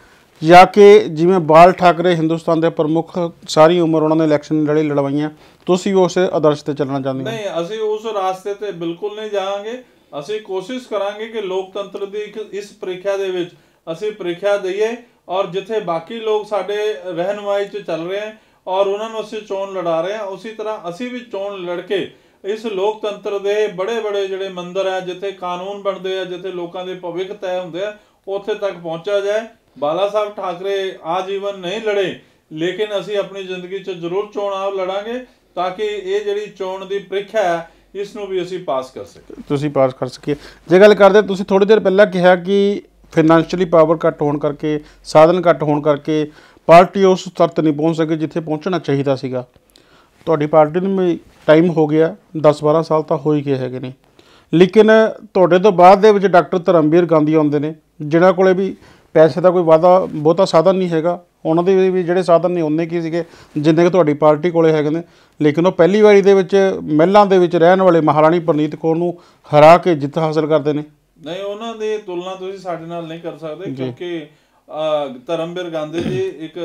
B: ਜਾ ਕੇ ਜਿਵੇਂ ਬਾਲ ਠਾਕਰੇ ਹਿੰਦੁਸਤਾਨ ਦੇ ਪ੍ਰਮੁੱਖ ਸਾਰੀ ਉਮਰ ਉਹਨਾਂ ਨੇ ਇਲੈਕਸ਼ਨ ਲੜੇ ਲੜਵਾਈਆਂ, ਤੁਸੀਂ ਉਸ ਆਦਰਸ਼ ਤੇ ਚੱਲਣਾ ਚਾਹੁੰਦੇ ਹੋ?
A: ਨਹੀਂ, ਅਸੀਂ ਉਸ ਰਾਸਤੇ ਤੇ ਬਿਲਕੁਲ ਨਹੀਂ ਜਾਵਾਂਗੇ। ਅਸੀਂ ਕੋਸ਼ਿਸ਼ ਕਰਾਂਗੇ ਕਿ ਲੋਕਤੰਤਰ ਦੀ ਇਸ ਪ੍ਰੀਖਿਆ ਦੇ ਵਿੱਚ ਅਸੀਂ ਪ੍ਰੀਖਿਆ ਦਈਏ ਔਰ ਜਿੱਥੇ ਬਾਕੀ ਲੋਕ ਸਾਡੇ ਰਹਿਨੁਮਾਈ 'ਚ ਚੱਲ ਰਹੇ ਹਨ ਔਰ ਉਹਨਾਂ ਨੂੰ ਅਸੀਂ ਚੋਣ ਲੜਾ ਰਹੇ ਹਾਂ, ਉਸੇ ਤਰ੍ਹਾਂ ਅਸੀਂ ਵੀ ਚੋਣ ਲੜ ਕੇ ਇਸ ਲੋਕਤੰਤਰ ਦੇ ਬੜੇ ਬੜੇ ਜਿਹੜੇ ਮੰਦਰ ਹੈ ਜਿੱਥੇ ਕਾਨੂੰਨ ਬਣਦੇ ਆ, ਜਿੱਥੇ ਲੋਕਾਂ ਦੇ ਭਵਿੱਖ ਤੈਅ ਹੁੰਦੇ ਆ, ਉੱਥੇ ਤੱਕ ਪਹੁੰਚਿਆ ਜਾਏ। ਬਾਲਾ ਸਾਹਿਬ ਠਾਕਰੇ ਆਜੀਵਨ ਨਹੀਂ ਲੜੇ, ਲੇਕਿਨ ਅਸੀਂ ਆਪਣੀ ਜ਼ਿੰਦਗੀ 'ਚ ਜ਼ਰੂਰ ਚੋਣ ਲੜਾਂਗੇ, ਤਾਂ ਕਿ ਇਹ ਜਿਹੜੀ ਚੋਣ ਦੀ ਪ੍ਰੀਖਿਆ ਹੈ ਇਸ ਨੂੰ ਵੀ ਅਸੀਂ ਪਾਸ ਕਰ ਸਕੀਏ।
B: ਤੁਸੀਂ ਪਾਸ ਕਰ ਸਕੀਏ। ਜੇ ਗੱਲ ਕਰਦੇ, ਤੁਸੀਂ ਥੋੜੀ ਦੇਰ ਪਹਿਲਾਂ ਕਿਹਾ ਕਿ ਫਾਈਨੈਂਸ਼ੀਅਲੀ ਪਾਵਰ ਘੱਟ ਹੋਣ ਕਰਕੇ, ਸਾਧਨ ਘੱਟ ਹੋਣ ਕਰਕੇ ਪਾਰਟੀ ਉਸ ਸਤਰ ਤੇ ਨਹੀਂ ਪਹੁੰਚ ਸਕੀ ਜਿੱਥੇ ਪਹੁੰਚਣਾ ਚਾਹੀਦਾ ਸੀਗਾ। ਤੁਹਾਡੀ ਪਾਰਟੀ ਨੂੰ ਵੀ ਟਾਈਮ ਹੋ ਗਿਆ 10-12 ਸਾਲ ਤਾਂ ਹੋ ਹੀ ਗਏ ਹੈਗੇ ਨੇ। ਲੇਕਿਨ ਤੁਹਾਡੇ ਤੋਂ ਬਾਅਦ ਦੇ ਵਿੱਚ ਡਾਕਟਰ ਧਰਮਵੀਰ ਗਾਂਧੀ ਆਉਂਦੇ ਨੇ, ਜਿਨ੍ਹਾਂ ਕੋਲੇ ਵੀ ਪੈਸੇ ਦਾ ਕੋਈ ਵਾਦਾ ਬਹੁਤਾ ਸਾਧਨ ਨਹੀਂ ਹੈਗਾ। ਉਹਨਾਂ ਦੇ ਵੀ ਜਿਹੜੇ ਸਾਧਨ ਨੇ ਉਹਨੇ ਕੀ ਸੀਗੇ? ਜਿੰਨੇ ਕਿ ਤੁਹਾਡੀ ਪਾਰਟੀ ਕੋਲੇ ਹੈਗੇ ਨੇ। ਲੇਕਿਨ ਉਹ ਪਹਿਲੀ ਵਾਰੀ ਦੇ ਵਿੱਚ ਮਹਿਲਾਂ ਦੇ ਵਿੱਚ ਰਹਿਣ ਵਾਲੇ ਮਹਾਰਾਣੀ ਪ੍ਰਨੀਤ ਕੌਰ ਨੂੰ ਹਰਾ ਕੇ ਜਿੱਤ ਹਾਸਲ ਕਰਦੇ ਨੇ।
A: ਨਹੀਂ ਉਹਨਾਂ ਦੀ ਤੁਲਨਾ ਤੁਸੀਂ ਸਾਡੇ ਨਾਲ ਨਹੀਂ ਕਰ ਸਕਦੇ ਕਿਉਂਕਿ ਧਰਮਵੀਰ ਗਾਂਧੀ ਜੀ ਇੱਕ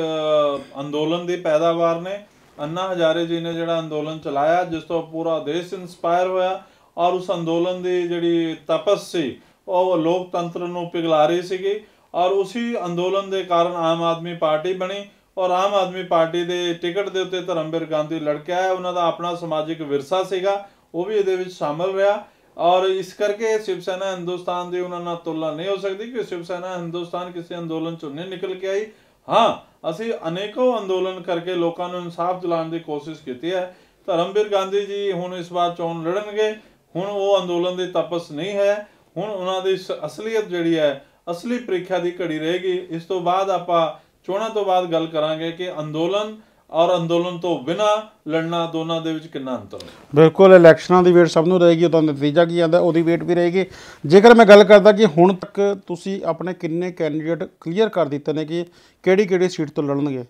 A: ਅੰਦੋਲਨ ਦੀ ਪੈਦਾਵਾਰ ਨੇ। ਅੰਨਾ ਹਜ਼ਾਰੇ ਜੀ ਨੇ ਜਿਹੜਾ ਅੰਦੋਲਨ ਚਲਾਇਆ ਜਿਸ ਤੋਂ ਪੂਰਾ ਦੇਸ਼ ਇਨਸਪਾਇਰ ਹੋਇਆ ਔਰ ਉਸ ਅੰਦੋਲਨ ਦੀ ਜਿਹੜੀ ਤਪਸ ਸੀ ਉਹ ਲੋਕਤੰਤਰ ਨੂੰ ਪਿਘਲਾ ਰਹੀ ਸੀਗੀ। ਔਰ ਉਸੇ ਅੰਦੋਲਨ ਦੇ ਕਾਰਨ ਆਮ ਆਦਮੀ ਪਾਰਟੀ ਬਣੀ ਔਰ ਆਮ ਆਦਮੀ ਪਾਰਟੀ ਦੇ ਟਿਕਟ ਦੇ ਉੱਤੇ ਧਰਮਵੀਰ ਗਾਂਧੀ ਲੜਕਿਆ ਹੈ, ਉਹਨਾਂ ਦਾ ਆਪਣਾ ਸਮਾਜਿਕ ਵਿਰਸਾ ਸੀਗਾ, ਉਹ ਵੀ ਇਹਦੇ ਵਿੱਚ ਸ਼ਾਮਲ ਰਿਹਾ ਔਰ ਇਸ ਕਰਕੇ ਸ਼ਿਵ ਸੈਨਾ ਹਿੰਦੁਸਤਾਨ ਦੀ ਉਹਨਾਂ ਨਾਲ ਤੁਲਨਾ ਨਹੀਂ ਹੋ ਸਕਦੀ ਕਿ ਸ਼ਿਵ ਸੈਨਾ ਹਿੰਦੁਸਤਾਨ ਕਿਸੇ ਅੰਦੋਲਨ ਚੋਂ ਨਹੀਂ ਨਿਕਲ ਕੇ ਆਈ। ਹਾਂ, ਅਸੀਂ ਅਨੇਕੋ ਅੰਦੋਲਨ ਕਰਕੇ ਲੋਕਾਂ ਨੂੰ ਇਨਸਾਫ ਦਿਲਾਉਣ ਦੀ ਕੋਸ਼ਿਸ਼ ਕੀਤੀ ਹੈ। ਧਰਮਵੀਰ ਗਾਂਧੀ ਜੀ ਹੁਣ ਇਸ ਵਾਰ ਚੋਣ ਲੜਨਗੇ, ਹੁਣ ਉਹ ਅੰਦੋਲਨ ਦੀ ਤਪਸ ਨਹੀਂ ਹੈ, ਹੁਣ ਉਹਨਾਂ ਦੀ ਸ- ਅਸਲੀਅਤ ਜਿਹੜੀ ਹੈ ਅਸਲੀ ਪ੍ਰੀਖਿਆ ਦੀ ਘੜੀ ਰਹੇਗੀ ਇਸ ਤੋਂ ਬਾਅਦ ਆਪਾਂ ਚੋਣਾਂ ਤੋਂ ਬਾਅਦ ਗੱਲ ਕਰਾਂਗੇ ਕਿ ਅੰਦੋਲਨ ਔਰ ਅੰਦੋਲਨ ਤੋਂ ਬਿਨਾ ਲੜਨਾ ਦੋਨਾਂ ਦੇ ਵਿੱਚ ਕਿੰਨਾ ਅੰਤਰ ਹੈ।
B: ਬਿਲਕੁਲ ਇਲੈਕਸ਼ਨਾਂ ਦੀ ਵੇਟ ਸਭ ਨੂੰ ਰਹੇਗੀ ਉਹਦਾ ਨਤੀਜਾ ਕੀ ਆਉਂਦਾ ਉਹਦੀ ਵੇਟ ਵੀ ਰਹੇਗੀ। ਜੇਕਰ ਮੈਂ ਗੱਲ ਕਰਦਾ ਕਿ ਹੁਣ ਤੱਕ ਤੁਸੀਂ ਆਪਣੇ ਕਿੰਨੇ ਕੈਂਡੀਡੇਟ ਕਲੀਅਰ ਕਰ ਦਿੱਤੇ ਨੇ ਕਿ ਕਿਹੜੀ ਕਿਹੜੀ ਸੀਟ ਤੋਂ ਲੜਨਗੇ?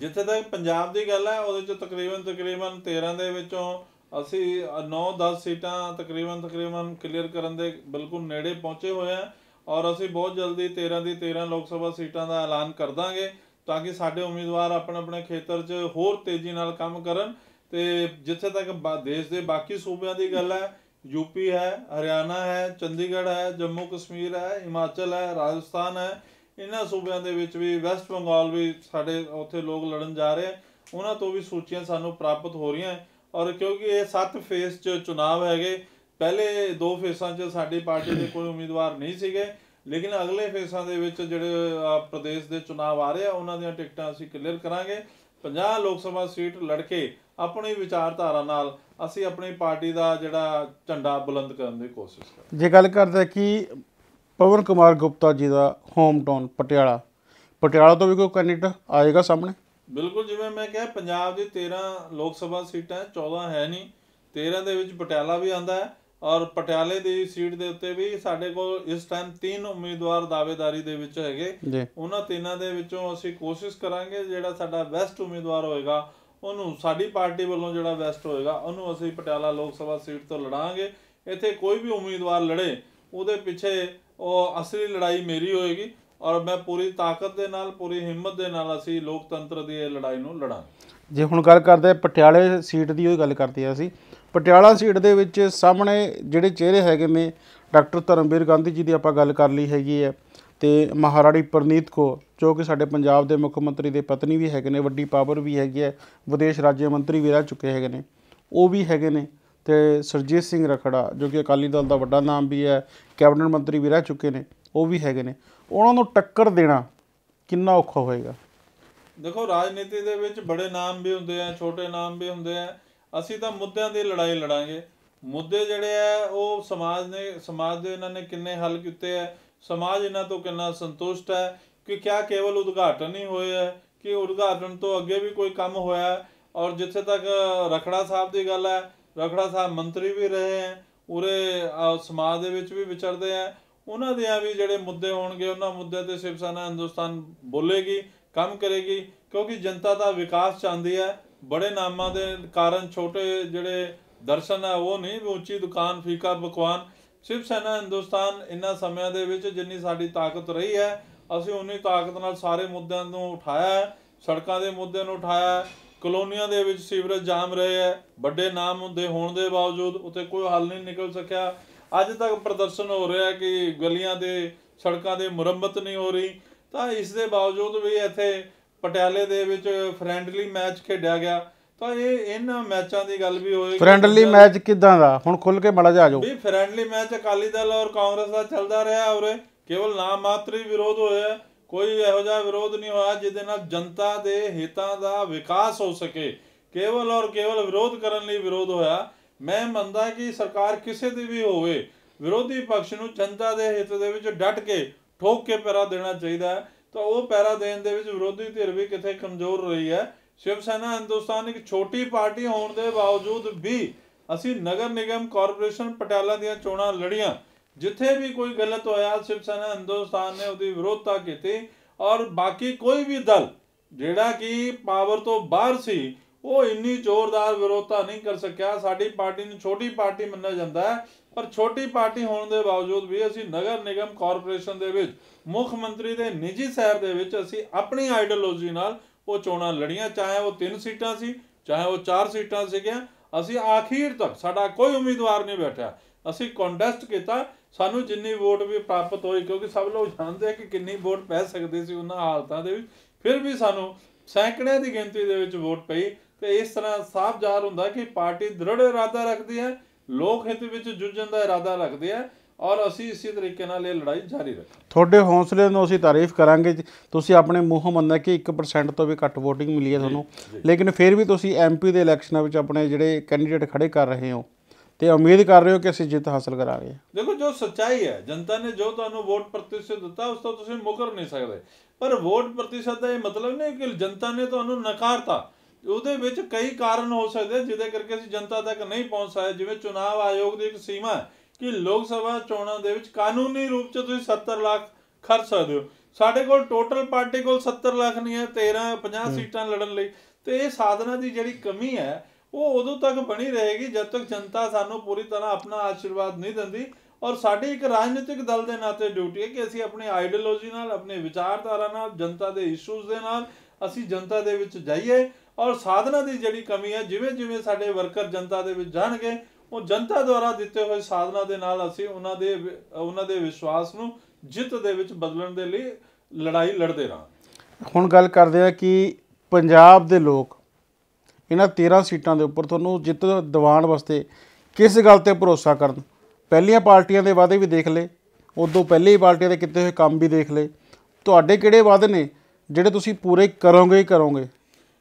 A: ਜਿੱਥੇ ਤੱਕ ਪੰਜਾਬ ਦੀ ਗੱਲ ਹੈ ਉਹਦੇ ਚ ਤਕਰੀਬਨ ਤਕਰੀਬਨ 13 ਦੇ ਵਿੱਚੋਂ ਅਸੀਂ 9-10 ਸੀਟਾਂ ਤਕਰੀਬਨ ਤਕਰੀਬਨ ਕਲੀਅਰ ਕਰਨ ਦੇ ਬਿਲਕੁਲ ਨੇੜੇ ਪਹੁੰਚੇ ਹੋਏ ਆ ਔਰ ਅਸੀਂ ਬਹੁਤ ਜਲਦੀ 13 ਦੀ 13 ਲੋਕ ਸਭਾ ਸੀਟਾਂ ਦਾ ਐਲਾਨ ਕਰ ਦਾਂਗੇ ਤਾਂ ਕਿ ਸਾਡੇ ਉਮੀਦਵਾਰ ਆਪਣੇ ਆਪਣੇ ਖੇਤਰ 'ਚ ਹੋਰ ਤੇਜ਼ੀ ਨਾਲ ਕੰਮ ਕਰਨ ਤੇ ਜਿੱਥੇ ਤੱਕ ਬਾ- ਦੇਸ਼ ਦੇ ਬਾਕੀ ਸੂਬਿਆਂ ਦੀ ਗੱਲ ਹੈ ਯੂਪੀ ਹੈ, ਹਰਿਆਣਾ ਹੈ, ਚੰਡੀਗੜ੍ਹ ਹੈ, ਜੰਮੂ ਕਸ਼ਮੀਰ ਹੈ, ਹਿਮਾਚਲ ਹੈ, ਰਾਜਸਥਾਨ ਹੈ, ਇਹਨਾਂ ਸੂਬਿਆਂ ਦੇ ਵਿੱਚ ਵੀ ਵੈਸਟ ਬੰਗਾਲ ਵੀ ਸਾਡੇ ਉੱਥੇ ਲੋਕ ਲੜਨ ਜਾ ਰਹੇ ਆ ਉਹਨਾਂ ਤੋਂ ਵੀ ਸੂਚੀਆਂ ਸਾਨੂੰ ਪ੍ਰਾਪਤ ਹੋ ਰਹੀਆਂ ਔਰ ਕਿਉਂਕਿ ਇਹ ਸੱਤ ਫੇਸ 'ਚ ਚੁਣਾਵ ਹੈਗੇ ਪਹਿਲੇ ਦੋ ਫੇਸਾਂ 'ਚ ਸਾਡੀ ਪਾਰਟੀ ਦੇ ਕੋਈ ਉਮੀਦਵਾਰ ਨਹੀਂ ਸੀਗੇ ਲੇਕਿਨ ਅਗਲੇ ਫੇਸਾਂ ਦੇ ਵਿੱਚ ਜਿਹੜੇ ਪ੍ਰਦੇਸ਼ ਦੇ ਚੁਣਾਵ ਆ ਰਹੇ ਆ ਉਹਨਾਂ ਦੀਆਂ ਟਿਕਟਾਂ ਅਸੀਂ ਕਲੀਅਰ ਕਰਾਂਗੇ। 50 ਲੋਕ ਸਭਾ ਸੀਟ ਲੜ ਕੇ ਆਪਣੀ ਵਿਚਾਰਧਾਰਾ ਨਾਲ ਅਸੀਂ ਆਪਣੀ ਪਾਰਟੀ ਦਾ ਜਿਹੜਾ ਝੰਡਾ ਬੁਲੰਦ ਕਰਨ ਦੀ ਕੋਸ਼ਿਸ਼ ਕਰਾਂਗੇ।
B: ਜੇ ਗੱਲ ਕਰਦੇ ਕਿ ਪਵਨ ਕੁਮਾਰ ਗੁਪਤਾ ਜੀ ਦਾ ਹੋਮ ਟਾਊਨ ਪਟਿਆਲਾ ਪਟਿਆਲਾ ਤੋਂ ਵੀ ਕੋਈ ਕੈਂਡੀਡੇਟ ਆਏਗਾ ਸਾਹਮਣੇ?
A: ਬਿਲਕੁਲ ਜਿਵੇਂ ਮੈਂ ਕਿਹਾ ਪੰਜਾਬ ਦੀ 13 ਲੋਕ ਸਭਾ ਸੀਟਾਂ ਹੈ, 14 ਹੈ ਨਹੀਂ। 13 ਦੇ ਵਿੱਚ ਪਟਿਆਲਾ ਵੀ ਆਂਦਾ ਹੈ। ਔਰ ਪਟਿਆਲੇ ਦੀ ਸੀਟ ਦੇ ਉੱਤੇ ਵੀ ਸਾਡੇ ਕੋਲ ਇਸ ਟਾਈਮ ਤਿੰਨ ਉਮੀਦਵਾਰ ਦਾਅਵੇਦਾਰੀ ਦੇ ਵਿੱਚ ਹੈਗੇ। ਉਹਨਾਂ ਤਿੰਨਾਂ ਦੇ ਵਿੱਚੋਂ ਅਸੀਂ ਕੋਸ਼ਿਸ਼ ਕਰਾਂਗੇ ਜਿਹੜਾ ਸਾਡਾ ਬੈਸਟ ਉਮੀਦਵਾਰ ਹੋਏਗਾ ਉਹਨੂੰ ਸਾਡੀ ਪਾਰਟੀ ਵੱਲੋਂ ਜਿਹੜਾ ਬੈਸਟ ਹੋਏਗਾ ਉਹਨੂੰ ਅਸੀਂ ਪਟਿਆਲਾ ਲੋਕ ਸਭਾ ਸੀਟ ਤੋਂ ਲੜਾਂਗੇ। ਇੱਥੇ ਕੋਈ ਵੀ ਉਮੀਦਵਾਰ ਲੜੇ ਉਹਦੇ ਪਿੱਛੇ ਉਹ ਅਸਲੀ ਲੜਾਈ ਮੇਰੀ ਹੋਏਗੀ ਔਰ ਮੈਂ ਪੂਰੀ ਤਾਕਤ ਦੇ ਨਾਲ ਪੂਰੀ ਹਿੰਮਤ ਦੇ ਨਾਲ ਅਸੀਂ ਲੋਕਤੰਤਰ ਦੀ ਇਹ ਲੜਾਈ ਨੂੰ ਲੜਾਂਗੇ।
B: ਜੇ ਹੁਣ ਗੱਲ ਕਰਦੇ ਪਟਿਆਲੇ ਸੀਟ ਦੀ ਉਹ ਗੱਲ ਕਰਦੇ ਹਾਂ ਅਸੀਂ ਪਟਿਆਲਾ ਸੀਟ ਦੇ ਵਿੱਚ ਸਾਹਮਣੇ ਜਿਹੜੇ ਚਿਹਰੇ ਹੈਗੇ ਨੇ, ਡਾਕਟਰ ਧਰਮਵੀਰ ਗਾਂਧੀ ਜੀ ਦੀ ਆਪਾਂ ਗੱਲ ਕਰ ਲਈ ਹੈਗੀ ਹੈ ਤੇ ਮਹਾਰਾਣੀ ਪ੍ਰਨੀਤ ਕੌਰ, ਜੋ ਕਿ ਸਾਡੇ ਪੰਜਾਬ ਦੇ ਮੁੱਖ ਮੰਤਰੀ ਦੇ ਪਤਨੀ ਵੀ ਹੈਗੇ ਨੇ, ਵੱਡੀ ਪਾਵਰ ਵੀ ਹੈਗੀ ਹੈ, ਵਿਦੇਸ਼ ਰਾਜ ਮੰਤਰੀ ਵੀ ਰਹਿ ਚੁੱਕੇ ਹੈਗੇ ਨੇ, ਉਹ ਵੀ ਹੈਗੇ ਨੇ ਤੇ ਸਰਜੀਤ ਸਿੰਘ ਰਖੜਾ, ਜੋ ਕਿ ਅਕਾਲੀ ਦਲ ਦਾ ਵੱਡਾ ਨਾਮ ਵੀ ਹੈ, ਕੈਬਨਿਟ ਮੰਤਰੀ ਵੀ ਰਹਿ ਚੁੱਕੇ ਨੇ, ਉਹ ਵੀ ਹੈਗੇ ਨੇ। ਉਹਨਾਂ ਨੂੰ ਟੱਕਰ ਦੇਣਾ ਕਿੰਨਾ ਔਖਾ ਹੋਏਗਾ?
A: ਦੇਖੋ, ਰਾਜਨੀਤੀ ਦੇ ਵਿੱਚ ਬੜੇ ਨਾਮ ਵੀ ਹੁੰਦੇ ਆ, ਛੋਟੇ ਨਾਮ ਵੀ ਹੁੰਦੇ ਆ ਅਸੀਂ ਤਾਂ ਮੁੱਦਿਆਂ ਦੀ ਲੜਾਈ ਲੜਾਂਗੇ। ਮੁੱਦੇ ਜਿਹੜੇ ਆ, ਉਹ ਸਮਾਜ ਨੇ, ਸਮਾਜ ਦੇ ਇਹਨਾਂ ਨੇ ਕਿੰਨੇ ਹੱਲ ਕੀਤੇ ਆ। ਸਮਾਜ ਇਹਨਾਂ ਤੋਂ ਕਿੰਨਾ ਸੰਤੁਸ਼ਟ ਹੈ ਕਿ ਕਿਆ ਕੇਵਲ ਉਦਘਾਟਨ ਹੀ ਹੋਏ ਹੈ ਕਿ ਉਦਘਾਟਨ ਤੋਂ ਅੱਗੇ ਵੀ ਕੋਈ ਕੰਮ ਹੋਇਆ। ਔਰ ਜਿੱਥੇ ਤੱਕ ਰਖੜਾ ਸਾਹਿਬ ਦੀ ਗੱਲ ਹੈ, ਰਖੜਾ ਸਾਹਿਬ ਮੰਤਰੀ ਵੀ ਰਹੇ ਹੈ ਉਰੇ ਸਮਾਜ ਦੇ ਵਿੱਚ ਵੀ ਵਿਚਰਦੇ ਆ। ਉਹਨਾਂ ਦੇ ਵੀ ਜਿਹੜੇ ਮੁੱਦੇ ਹੋਣਗੇ, ਉਹਨਾਂ ਮੁੱਦਿਆਂ ਤੇ ਸ਼ਿਵ ਸੈਨਾ ਹਿੰਦੁਸਤਾਨ ਬੋਲੇਗੀ, ਕੰਮ ਕਰੇਗੀ, ਕਿਉਂਕਿ ਜਨਤਾ ਦਾ ਵਿਕਾਸ ਚਾਹੁੰਦੀ ਹੈ। ਬੜੇ ਨਾਮਾਂ ਦੇ ਕਾਰਨ ਛੋਟੇ ਜਿਹੜੇ ਦਰਸ਼ਨ ਹੈ, ਉਹ ਨਹੀਂ, ਵੀ ਉੱਚੀ ਦੁਕਾਨ, ਫੀਕਾ ਪਕਵਾਨ। ਸ਼ਿਵ ਸੈਨਾ ਹਿੰਦੁਸਤਾਨ ਇਨ੍ਹਾਂ ਸਮਿਆਂ ਦੇ ਵਿੱਚ ਜਿੰਨੀ ਸਾਡੀ ਤਾਕਤ ਰਹੀ ਹੈ, ਅਸੀਂ ਉਨੀ ਤਾਕਤ ਨਾਲ ਸਾਰੇ ਮੁੱਦਿਆਂ ਨੂੰ ਉਠਾਇਆ ਸੜਕਾਂ ਦੇ ਮੁੱਦੇ ਨੂੰ ਉਠਾਇਆ ਕਲੋਨੀਆਂ ਦੇ ਵਿੱਚ ਸੀਵਰੇਜ ਜਾਮ ਰਹੇ ਹੈ। ਵੱਡੇ ਨਾਮ ਹੁੰਦੇ ਹੋਣ ਦੇ ਬਾਵਜੂਦ ਉੱਤੇ ਕੋਈ ਹੱਲ ਨਹੀਂ ਨਿਕਲ ਸਕਿਆ। ਅੱਜ ਤੱਕ ਪ੍ਰਦਰਸ਼ਨ ਹੋ ਰਿਹਾ ਕਿ ਗਲੀਆਂ ਦੇ, ਸੜਕਾਂ ਦੇ ਮੁਰੰਮਤ ਨਹੀਂ ਹੋ ਰਹੀ। ਤਾਂ ਇਸ ਦੇ ਬਾਵਜੂਦ ਵੀ ਇੱਥੇ ਪਟਿਆਲੇ ਦੇ ਵਿੱਚ ਫ੍ਰੈਂਡਲੀ ਮੈਚ ਖੇਡਿਆ ਗਿਆ। ਤਾਂ ਇਹ ਇਹਨਾਂ ਮੈਚਾਂ ਦੀ ਗੱਲ ਵੀ ਹੋਏਗੀ।
B: ਫ੍ਰੈਂਡਲੀ ਮੈਚ ਕਿਦਾਂ ਦਾ? ਹੁਣ ਖੁੱਲ ਕੇ ਮੜਾ ਜਾ ਜਾਓ।
A: ਵੀ ਫ੍ਰੈਂਡਲੀ ਮੈਚ ਅਕਾਲੀ ਦਲ ਔਰ ਕਾਂਗਰਸ ਦਾ ਚੱਲਦਾ ਰਿਹਾ ਉਰੇ। ਕੇਵਲ ਨਾਮ ਮਾਤਰ ਹੀ ਵਿਰੋਧ ਹੋਇਆ। ਕੋਈ ਇਹੋ ਜਿਹਾ ਵਿਰੋਧ ਨਹੀਂ ਹੋਇਆ ਜਿਹਦੇ ਨਾਲ ਜਨਤਾ ਦੇ ਹਿੱਤਾਂ ਦਾ ਵਿਕਾਸ ਹੋ ਸਕੇ। ਕੇਵਲ ਔਰ ਕੇਵਲ ਵਿਰੋਧ ਕਰਨ ਲਈ ਵਿਰੋਧ ਹੋਇਆ। ਮੈਂ ਮੰਨਦਾ ਕਿ ਸਰਕਾਰ ਕਿਸੇ ਦੀ ਵੀ ਹੋਵੇ ਵਿਰੋਧੀ ਪਕਸ਼ ਨੂੰ ਜਨਤਾ ਦੇ ਹਿੱਤ ਦੇ ਵਿੱਚ ਡਟ ਕੇ ਠੋਕ ਕੇ ਪੈਰਾ ਦੇਣਾ ਚਾਹੀਦਾ ਹੈ। ਤਾਂ ਉਹ ਪੈਰਾ ਦੇਣ ਦੇ ਵਿੱਚ ਵਿਰੋਧੀ ਧਿਰ ਵੀ ਕਿਤੇ ਕਮਜ਼ੋਰ ਰਹੀ ਹੈ। ਸ਼ਿਵ ਸੈਨਾ ਹਿੰਦੁਸਤਾਨ ਇੱਕ ਛੋਟੀ ਪਾਰਟੀ ਹੋਣ ਦੇ ਬਾਵਜੂਦ ਵੀ ਅਸੀਂ ਨਗਰ ਨਿਗਮ ਕਾਰਪੋਰੇਸ਼ਨ ਪਟਿਆਲਾ ਦੀਆਂ ਚੋਣਾਂ ਲੜੀਆਂ। ਜਿੱਥੇ ਵੀ ਕੋਈ ਗਲਤ ਹੋਇਆ, ਸ਼ਿਵ ਸੈਨਾ ਹਿੰਦੁਸਤਾਨ ਨੇ ਉਹਦੀ ਵਿਰੋਧਤਾ ਕੀਤੀ ਔਰ ਬਾਕੀ ਕੋਈ ਵੀ ਦਲ, ਜਿਹੜਾ ਕਿ ਪਾਵਰ ਤੋਂ ਬਾਹਰ ਸੀ ਉਹ ਇੰਨੀ ਜ਼ੋਰਦਾਰ ਵਿਰੋਧਤਾ ਨਹੀਂ ਕਰ ਸਕਿਆ। ਸਾਡੀ ਪਾਰਟੀ ਨੂੰ ਛੋਟੀ ਪਾਰਟੀ ਮੰਨਿਆ ਜਾਂਦਾ ਹੈ, ਪਰ ਛੋਟੀ ਪਾਰਟੀ ਹੋਣ ਦੇ ਬਾਵਜੂਦ ਵੀ ਅਸੀਂ ਨਗਰ ਨਿਗਮ ਕਾਰਪੋਰੇਸ਼ਨ ਦੇ ਵਿੱਚ, ਮੁੱਖ ਮੰਤਰੀ ਦੇ ਨਿੱਜੀ ਸ਼ਹਿਰ ਦੇ ਵਿੱਚ ਅਸੀਂ ਆਪਣੀ ਆਈਡੀਓਲੋਜੀ ਨਾਲ ਉਹ ਚੋਣਾਂ ਲੜੀਆਂ। ਚਾਹੇ ਉਹ ਤਿੰਨ ਸੀਟਾਂ ਸੀ, ਚਾਹੇ ਉਹ ਚਾਰ ਸੀਟਾਂ ਸੀਗੀਆਂ, ਅਸੀਂ ਆਖੀਰ ਤੱਕ ਸਾਡਾ ਕੋਈ ਉਮੀਦਵਾਰ ਨਹੀਂ ਬੈਠਿਆ। ਅਸੀਂ ਕੰਟੈਸਟ ਕੀਤਾ। ਸਾਨੂੰ ਜਿੰਨੀ ਵੋਟ ਵੀ ਪ੍ਰਾਪਤ ਹੋਈ, ਕਿਉਂਕਿ ਸਭ ਲੋਕ ਜਾਣਦੇ ਆ ਕਿ ਕਿੰਨੀ ਵੋਟ ਪੈ ਸਕਦੀ ਸੀ ਉਹਨਾਂ ਹਾਲਤਾਂ ਦੇ ਵਿੱਚ। ਫਿਰ ਵੀ ਸਾਨੂੰ ਸੈਂਕੜਿਆਂ ਦੀ ਗਿਣਤੀ ਦੇ ਵਿੱਚ ਵੋਟ ਪਈ। ਤੇ ਇਸ ਤਰ੍ਹਾਂ ਸਾਫ਼ ਜ਼ਾਹਰ ਹੁੰਦਾ ਕਿ ਪਾਰਟੀ ਦ੍ਰਿੜ ਇਰਾਦਾ ਰੱਖਦੀ ਹੈ ਲੋਕ ਹਿੱਤ ਵਿੱਚ ਜੁਝਣ ਦਾ ਇਰਾਦਾ ਰੱਖਦੇ ਆ ਔਰ ਅਸੀਂ ਇਸੇ ਤਰੀਕੇ ਨਾਲ ਇਹ ਲੜਾਈ ਜਾਰੀ ਰੱਖਾਂਗੇ।
B: ਤੁਹਾਡੇ ਹੌਸਲੇ ਨੂੰ ਅਸੀਂ ਤਾਰੀਫ ਕਰਾਂਗੇ। ਤੁਸੀਂ ਆਪਣੇ ਮੂੰਹੋਂ ਮੰਨਿਆ ਕਿ 1% ਤੋਂ ਵੀ ਘੱਟ VOTING ਮਿਲੀ ਹੈ ਤੁਹਾਨੂੰ। ਲੇਕਿਨ ਫਿਰ ਵੀ ਤੁਸੀਂ ਐਮਪੀ ਦੇ ਇਲੈਕਸ਼ਨਾਂ ਵਿੱਚ ਆਪਣੇ ਜਿਹੜੇ ਕੈਂਡੀਡੇਟ ਖੜੇ ਕਰ ਰਹੇ ਹੋ ਤੇ ਉਮੀਦ ਕਰ ਰਹੇ ਹੋ ਕਿ ਅਸੀਂ ਜਿੱਤ ਹਾਸਲ ਕਰਾਂਗੇ।
A: ਦੇਖੋ ਜੋ ਸੱਚਾਈ ਹੈ ਜਨਤਾ ਨੇ ਜੋ ਤੁਹਾਨੂੰ ਵੋਟ ਪ੍ਰਤੀਸ਼ਤ ਦਿੱਤਾ ਉਸ ਤੋਂ ਤੁਸੀਂ ਮੁਕਰ ਨਹੀਂ ਸਕਦੇ। ਪਰ ਵੋਟ ਪ੍ਰਤੀਸ਼ਤ ਦਾ ਇਹ ਮਤਲਬ ਨਹੀਂ ਕਿ ਜਨਤਾ ਨੇ ਤੁਹਾਨੂੰ ਨਕਾਰਤਾ। ਉਹਦੇ ਵਿੱਚ ਕਈ ਕਾਰਨ ਹੋ ਸਕਦੇ ਜਿਹਦੇ ਕਰਕੇ ਅਸੀਂ ਜਨਤਾ ਤੱਕ ਨਹੀਂ ਪਹੁੰਚ ਸਕਦੇ। ਜਿਵੇਂ ਚੁਣਾਵ ਆਯੋਗ ਦੀ ਇੱਕ ਸੀਮਾ ਹੈ ਕਿ ਲੋਕ ਸਭਾ ਚੋਣਾਂ ਦੇ ਵਿੱਚ ਕਾਨੂੰਨੀ ਰੂਪ 'ਚ ਤੁਸੀਂ 70 ਲੱਖ ਖਰਚ ਸਕਦੇ ਹੋ। ਸਾਡੇ ਕੋਲ ਟੋਟਲ ਪਾਰਟੀ ਕੋਲ 70 ਲੱਖ ਨਹੀਂ ਹੈ 13 50 ਸੀਟਾਂ ਲੜਨ ਲਈ। ਤੇ ਇਹ ਸਾਧਨਾ ਦੀ ਜਿਹੜੀ ਕਮੀ ਹੈ ਉਹ ਉਦੋਂ ਤੱਕ ਬਣੀ ਰਹੇਗੀ ਜਦ ਤੱਕ ਜਨਤਾ ਸਾਨੂੰ ਪੂਰੀ ਤਰ੍ਹਾਂ ਆਪਣਾ ਆਸ਼ੀਰਵਾਦ ਨਹੀਂ ਦਿੰਦੀ। ਔਰ ਸਾਡੀ ਇੱਕ ਰਾਜਨੀਤਿਕ ਦਲ ਦੇ ਨਾਤੇ ਡਿਊਟੀ ਹੈ ਕਿ ਅਸੀਂ ਆਪਣੀ ਆਈਡੀਓਲੋਜੀ ਨਾਲ ਆਪਣੇ ਵਿਚਾਰਧਾਰਾ ਨਾਲ ਜਨਤਾ ਦੇ ਇਸ਼ੂਜ਼ ਦੇ ਨਾਲ ਅਸੀਂ ਜਨਤਾ ਦੇ ਵਿੱਚ ਜਾਈਏ। ਔਰ ਸਾਧਨਾ ਦੀ ਜਿਹੜੀ ਕਮੀ ਹੈ, ਜਿਵੇਂ ਜਿਵੇਂ ਸਾਡੇ ਵਰਕਰ ਜਨਤਾ ਦੇ ਵਿੱਚ ਜਾਣਗੇ, ਉਹ ਜਨਤਾ ਦੁਆਰਾ ਦਿੱਤੇ ਹੋਏ ਸਾਧਨਾ ਦੇ ਨਾਲ ਅਸੀਂ ਉਹਨਾਂ ਦੇ ਉਹਨਾਂ ਦੇ ਵਿਸ਼ਵਾਸ ਨੂੰ ਜਿੱਤ ਦੇ ਵਿੱਚ ਬਦਲਣ ਦੇ ਲਈ ਲੜਾਈ ਲੜਦੇ ਰਹਾਂ
B: ਹੁਣ ਗੱਲ ਕਰਦੇ ਆ ਕਿ ਪੰਜਾਬ ਦੇ ਲੋਕ ਇਹਨਾਂ 13 ਸੀਟਾਂ ਦੇ ਉੱਪਰ ਤੁਹਾਨੂੰ ਜਿੱਤ ਦਿਵਾਉਣ ਵਾਸਤੇ ਕਿਸ ਗੱਲ ਤੇ ਭਰੋਸਾ ਕਰਨ? ਪਹਿਲੀਆਂ ਪਾਰਟੀਆਂ ਦੇ ਵਾਅਦੇ ਵੀ ਦੇਖ ਲਏ, ਉਦੋਂ ਪਹਿਲੀ ਪਾਰਟੀਆਂ ਦੇ ਕੀਤੇ ਹੋਏ ਕੰਮ ਵੀ ਦੇਖ ਲਏ। ਤੁਹਾਡੇ ਕਿਹੜੇ ਵਾਅਦੇ ਨੇ, ਜਿਹੜੇ ਤੁਸੀਂ ਪੂਰੇ ਕਰੋਗੇ ਹੀ ਕਰੋਗੇ?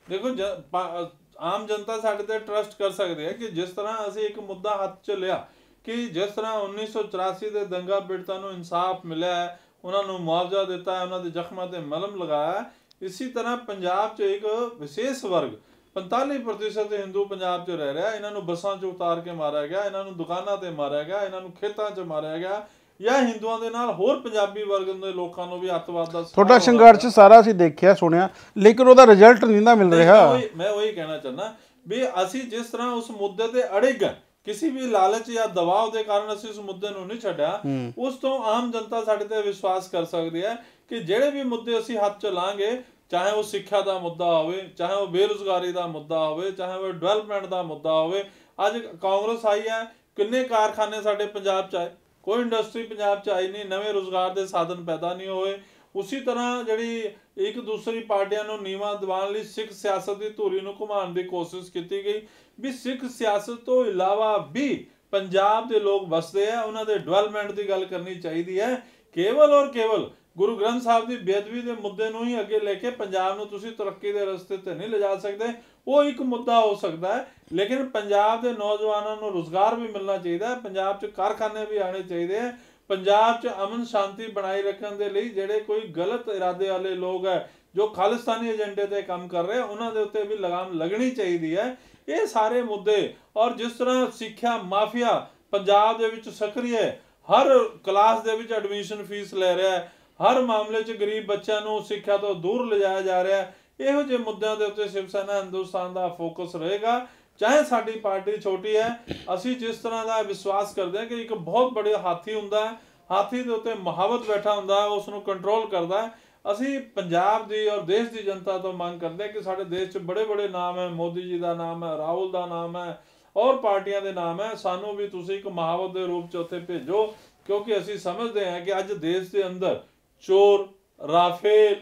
A: ਦੇਖੋ ਜ- ਆਮ ਜਨਤਾ ਸਾਡੇ ਤੇ ਟਰਸਟ ਕਰ ਸਕਦੀ ਹੈ ਕਿ ਜਿਸ ਤਰ੍ਹਾਂ ਅਸੀਂ ਇੱਕ ਮੁੱਦਾ ਹੱਥ 'ਚ ਲਿਆ ਕਿ ਜਿਸ ਤਰ੍ਹਾਂ 1984 ਦੇ ਦੰਗਾ ਪੀੜਤਾਂ ਨੂੰ ਇਨਸਾਫ ਮਿਲਿਆ ਹੈ, ਉਹਨਾਂ ਨੂੰ ਮੁਆਵਜ਼ਾ ਦਿੱਤਾ ਹੈ, ਉਹਨਾਂ ਦੇ ਜ਼ਖਮਾਂ ਤੇ ਮਲਮ ਲਗਾਇਆ ਹੈ, ਇਸੇ ਤਰ੍ਹਾਂ ਪੰਜਾਬ 'ਚ ਇੱਕ ਵਿਸ਼ੇਸ਼ ਵਰਗ 45% ਹਿੰਦੂ ਪੰਜਾਬ 'ਚ ਰਹਿ ਰਿਹਾ ਇਹਨਾਂ ਨੂੰ ਬੱਸਾਂ 'ਚ ਉਤਾਰ ਕੇ ਮਾਰਿਆ ਗਿਆ, ਇਹਨਾਂ ਨੂੰ ਦੁਕਾਨਾਂ ਤੇ ਮਾਰਿਆ ਗਿਆ, ਇਹਨਾਂ ਨੂੰ ਖੇਤਾਂ 'ਚ ਮਾਰਿਆ ਗਿਆ ਜਾਂ ਹਿੰਦੂਆਂ ਦੇ ਨਾਲ ਹੋਰ ਪੰਜਾਬੀ ਵਰਗ ਦੇ ਲੋਕਾਂ ਨੂੰ ਵੀ ਅੱਤਵਾਦ ਦਾ
B: ਤੁਹਾਡਾ ਸੰਘਰਸ਼ ਸਾਰਾ ਅਸੀਂ ਦੇਖਿਆ ਸੁਣਿਆ ਲੇਕਿਨ ਉਹਦਾ ਰਿਜ਼ਲਟ ਨਹੀਂ ਨਾ ਮਿਲ ਰਿਹਾ।
A: ਮੈਂ ਉਹੀ- ਕਹਿਣਾ ਚਾਹੁੰਦਾ ਵੀ ਅਸੀਂ ਜਿਸ ਤਰ੍ਹਾਂ ਉਸ ਮੁੱਦੇ ਤੇ ਅੜਿਗ ਹਾਂ, ਕਿਸੇ ਵੀ ਲਾਲਚ ਜਾਂ ਦਬਾਅ ਦੇ ਕਾਰਨ ਅਸੀਂ ਉਸ ਮੁੱਦੇ ਨੂੰ ਨਹੀਂ ਛੱਡਿਆ ਉਸ ਤੋਂ ਆਮ ਜਨਤਾ ਸਾਡੇ ਤੇ ਵਿਸ਼ਵਾਸ ਕਰ ਸਕਦੀ ਹੈ ਕਿ ਜਿਹੜੇ ਵੀ ਮੁੱਦੇ ਅਸੀਂ ਹੱਥ ਚ ਲਾਂਗੇ ਚਾਹੇ ਉਹ ਸਿੱਖਿਆ ਦਾ ਮੁੱਦਾ ਹੋਵੇ ਚਾਹੇ ਉਹ ਬੇਰੁਜ਼ਗਾਰੀ ਦਾ ਮੁੱਦਾ ਹੋਵੇ ਚਾਹੇ ਉਹ ਡਿਵੈਲਪਮੈਂਟ ਦਾ ਮੁੱਦਾ ਹੋਵੇ ਅੱਜ ਕਾਂਗਰਸ ਆਈ ਹੈ ਕਿੰਨੇ ਕਾਰਖਾਨੇ ਸਾਡੇ ਪੰਜਾਬ ਚ ਆਏ? ਕੋਈ ਇੰਡਸਟਰੀ ਪੰਜਾਬ ਚ ਆਈ ਨਹੀਂ, ਨਵੇਂ ਰੋਜ਼ਗਾਰ ਦੇ ਸਾਧਨ ਪੈਦਾ ਨਹੀਂ ਹੋਏ। ਉਸੇ ਤਰ੍ਹਾਂ ਜਿਹੜੀ ਇੱਕ ਦੂਸਰੀ ਪਾਰਟੀਆਂ ਨੂੰ ਨੀਵਾਂ ਦਿਵਾਉਣ ਲਈ ਸਿੱਖ ਸਿਆਸਤ ਦੀ ਧੂਰੀ ਨੂੰ ਘੁਮਾਉਣ ਦੀ ਕੋਸ਼ਿਸ਼ ਕੀਤੀ ਗਈ ਵੀ ਸਿੱਖ ਸਿਆਸਤ ਤੋਂ ਇਲਾਵਾ ਵੀ ਪੰਜਾਬ ਦੇ ਲੋਕ ਵਸਦੇ ਆ, ਉਹਨਾਂ ਦੇ ਡਿਵੈਲਪਮੈਂਟ ਦੀ ਗੱਲ ਕਰਨੀ ਚਾਹੀਦੀ ਹੈ। ਕੇਵਲ ਔਰ ਕੇਵਲ ਗੁਰੂ ਗ੍ਰੰਥ ਸਾਹਿਬ ਦੀ ਬੇਅਦਬੀ ਦੇ ਮੁੱਦੇ ਨੂੰ ਹੀ ਅੱਗੇ ਲੈ ਕੇ ਪੰਜਾਬ ਨੂੰ ਤੁਸੀਂ ਤਰੱਕੀ ਦੇ ਰਸਤੇ ਤੇ ਨਹੀਂ ਲਿਜਾ ਸਕਦੇ, ਉਹ ਇੱਕ ਮੁੱਦਾ ਹੋ ਸਕਦਾ ਹੈ, ਲੇਕਿਨ ਪੰਜਾਬ ਦੇ ਨੌਜਵਾਨਾਂ ਨੂੰ ਰੋਜ਼ਗਾਰ ਵੀ ਮਿਲਣਾ ਚਾਹੀਦਾ ਹੈ, ਪੰਜਾਬ 'ਚ ਕਾਰਖਾਨੇ ਵੀ ਆਣੇ ਚਾਹੀਦੇ ਹੈ, ਪੰਜਾਬ 'ਚ ਅਮਨ ਸ਼ਾਂਤੀ ਬਣਾਈ ਰੱਖਣ ਦੇ ਲਈ ਜਿਹੜੇ ਕੋਈ ਗਲਤ ਇਰਾਦੇ ਵਾਲੇ ਲੋਕ ਹੈ, ਜੋ ਖਾਲਿਸਤਾਨੀ ਏਜੰਡੇ ਤੇ ਕੰਮ ਕਰ ਰਹੇ, ਉਹਨਾਂ ਦੇ ਉੱਤੇ ਵੀ ਲਗਾਮ ਲੱਗਣੀ ਚਾਹੀਦੀ ਹੈ। ਇਹ ਸਾਰੇ ਮੁੱਦੇ ਔਰ ਜਿਸ ਤਰ੍ਹਾਂ ਸਿੱਖਿਆ ਮਾਫੀਆ ਪੰਜਾਬ ਦੇ ਵਿੱਚ ਸਕਰੀ ਹੈ ਹਰ ਕਲਾਸ ਦੇ ਵਿੱਚ ਐਡਮਿਸ਼ਨ ਫੀਸ ਲੈ ਰਿਹਾ ਹੈ ਹਰ ਮਾਮਲੇ 'ਚ ਗਰੀਬ ਬੱਚਿਆਂ ਨੂੰ ਸਿੱਖਿਆ ਤੋਂ ਦੂਰ ਲਿਜਾਇਆ ਜਾ ਰਿਹਾ ਹੈ। ਇਹੋ ਜਿਹੇ ਮੁੱਦਿਆਂ ਦੇ ਉੱਤੇ ਸ਼ਿਵ ਸੈਨਾ ਹਿੰਦੁਸਤਾਨ ਦਾ ਫੋਕਸ ਰਹੇਗਾ। ਚਾਹੇ ਸਾਡੀ ਪਾਰਟੀ ਛੋਟੀ ਹੈ, ਅਸੀਂ ਜਿਸ ਤਰ੍ਹਾਂ ਦਾ ਵਿਸ਼ਵਾਸ ਕਰਦੇ ਹਾਂ ਕਿ ਇੱਕ ਬਹੁਤ ਬੜੇ ਹਾਥੀ ਹੁੰਦਾ ਹੈ, ਹਾਥੀ ਦੇ ਉੱਤੇ ਮਹਾਵਤ ਬੈਠਾ ਹੁੰਦਾ ਹੈ, ਉਸ ਨੂੰ ਕੰਟਰੋਲ ਕਰਦਾ ਅਸੀਂ ਪੰਜਾਬ ਦੀ ਔਰ ਦੇਸ਼ ਦੀ ਜਨਤਾ ਤੋਂ ਮੰਗ ਕਰਦੇ ਹਾਂ ਕਿ ਸਾਡੇ ਦੇਸ਼ 'ਚ ਬੜੇ ਬੜੇ ਨਾਮ ਹੈ, ਮੋਦੀ ਜੀ ਦਾ ਨਾਮ ਹੈ, ਰਾਹੁਲ ਦਾ ਨਾਮ ਹੈ, ਔਰ ਪਾਰਟੀਆਂ ਦੇ ਨਾਮ ਹੈ। ਸਾਨੂੰ ਵੀ ਤੁਸੀਂ ਇੱਕ ਮਹਾਵਤ ਦੇ ਰੂਪ 'ਚ ਉੱਥੇ ਭੇਜੋ, ਕਿਉਂਕਿ ਅਸੀਂ ਸਮਝਦੇ ਹਾਂ ਕਿ ਅੱਜ ਦੇਸ਼ ਦੇ ਅੰਦਰ ਚੋਰ, ਰਾਫੇਲ,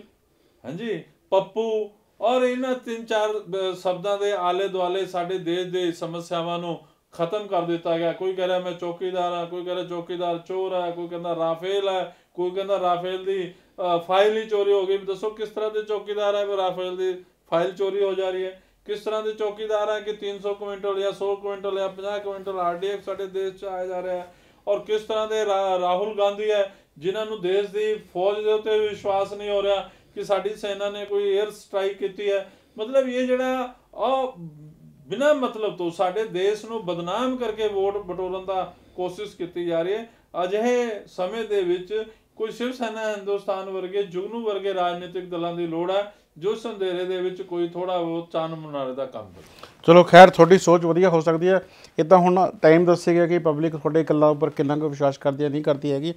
A: ਹਾਂਜੀ, ਪੱਪੂ ਔਰ ਇਹਨਾਂ ਤਿੰਨ ਚਾਰ ਸ਼ਬਦਾਂ ਦੇ ਆਲੇ ਦੁਆਲੇ ਸਾਡੇ ਦੇਸ਼ ਦੇ ਸਮੱਸਿਆਵਾਂ ਨੂੰ ਖਤਮ ਕਰ ਦਿੱਤਾ ਗਿਆ। ਕੋਈ ਕਹਿ ਰਿਹਾ ਮੈਂ ਚੌਕੀਦਾਰ ਹਾਂ, ਕੋਈ ਕਹਿ ਰਿਹਾ ਚੌਕੀਦਾਰ ਚੋਰ ਹੈ, ਕੋਈ ਕਹਿੰਦਾ ਰਾਫੇਲ ਹੈ, ਕੋਈ ਕਹਿੰਦਾ ਰਾਫੇਲ ਦੀ ਫਾਈਲ ਹੀ ਚੋਰੀ ਹੋ ਗਈ। ਵੀ ਦੱਸੋ ਕਿਸ ਤਰ੍ਹਾਂ ਦੇ ਚੌਕੀਦਾਰ ਹੈ ਵੀ ਰਾਫੇਲ ਦੀ ਫਾਈਲ ਚੋਰੀ ਹੋ ਜਾ ਰਹੀ ਹੈ? ਕਿਸ ਤਰ੍ਹਾਂ ਦੇ ਚੌਕੀਦਾਰ ਹੈ ਕਿ 300 ਕੁਇੰਟਲ ਜਾਂ 100 ਕੁਇੰਟਲ ਜਾਂ 50 ਕੁਇੰਟਲ ਆਰਡੀਐਕਸ ਸਾਡੇ ਦੇਸ਼ 'ਚ ਆਇਆ ਜਾ ਰਿਹਾ ਹੈ? ਔਰ ਕਿਸ ਤਰ੍ਹਾਂ ਦੇ ਰਾ- ਰਾਹੁਲ ਗਾਂਧੀ ਹੈ ਜਿਨ੍ਹਾਂ ਨੂੰ ਦੇਸ਼ ਦੀ ਫੌਜ ਦੇ ਉੱਤੇ ਵਿਸ਼ਵਾਸ ਨਹੀਂ ਹੋ ਰਿਹਾ ਕਿ ਸਾਡੀ ਸੈਨਾ ਨੇ ਕੋਈ 에ਅਰ ਸਟ੍ਰਾਈਕ ਕੀਤੀ ਹੈ। ਮਤਲਬ ਇਹ ਜਿਹੜਾ ਆ ਬਿਨਾਂ ਮਤਲਬ ਤੋਂ ਸਾਡੇ ਦੇਸ਼ ਨੂੰ ਬਦਨਾਮ ਕਰਕੇ ਵੋਟ ਬਟੋਰਨ ਦਾ ਕੋਸ਼ਿਸ਼ ਕੀਤੀ ਜਾ ਰਹੀ ਹੈ। ਅਜਿਹੇ ਸਮੇਂ ਦੇ ਵਿੱਚ ਕੋਈ ਸ਼ਿਵ ਸੈਨਾ ਹਿੰਦੁਸਤਾਨ ਵਰਗੇ, ਜੁਗਨੂ ਵਰਗੇ ਰਾਜਨੀਤਿਕ ਦਲਾਂ ਦੀ ਲੋੜ ਹੈ, ਜੋ ਸੰਧੇਰੇ ਦੇ ਵਿੱਚ ਕੋਈ ਥੋੜਾ ਬਹੁਤ ਚਾਨ ਮਨਾਰੇ ਦਾ ਕੰਮ ਕਰੇ।
B: ਚਲੋ ਖੈਰ, ਤੁਹਾਡੀ ਸੋਚ ਵਧੀਆ ਹੋ ਸਕਦੀ ਹੈ। ਇਹ ਤਾਂ ਹੁਣ ਟਾਈਮ ਦੱਸੇਗਾ ਕਿ ਪਬਲਿਕ ਤੁਹਾਡੇ ਇਕੱਲਾ ਉੱਪਰ ਕਿੰਨਾ ਕੁ ਵਿਸ਼ਵਾਸ ਕਰਦੀ ਹੈ, ਨਹੀਂ ਕਰਦੀ ਹੈਗੀ।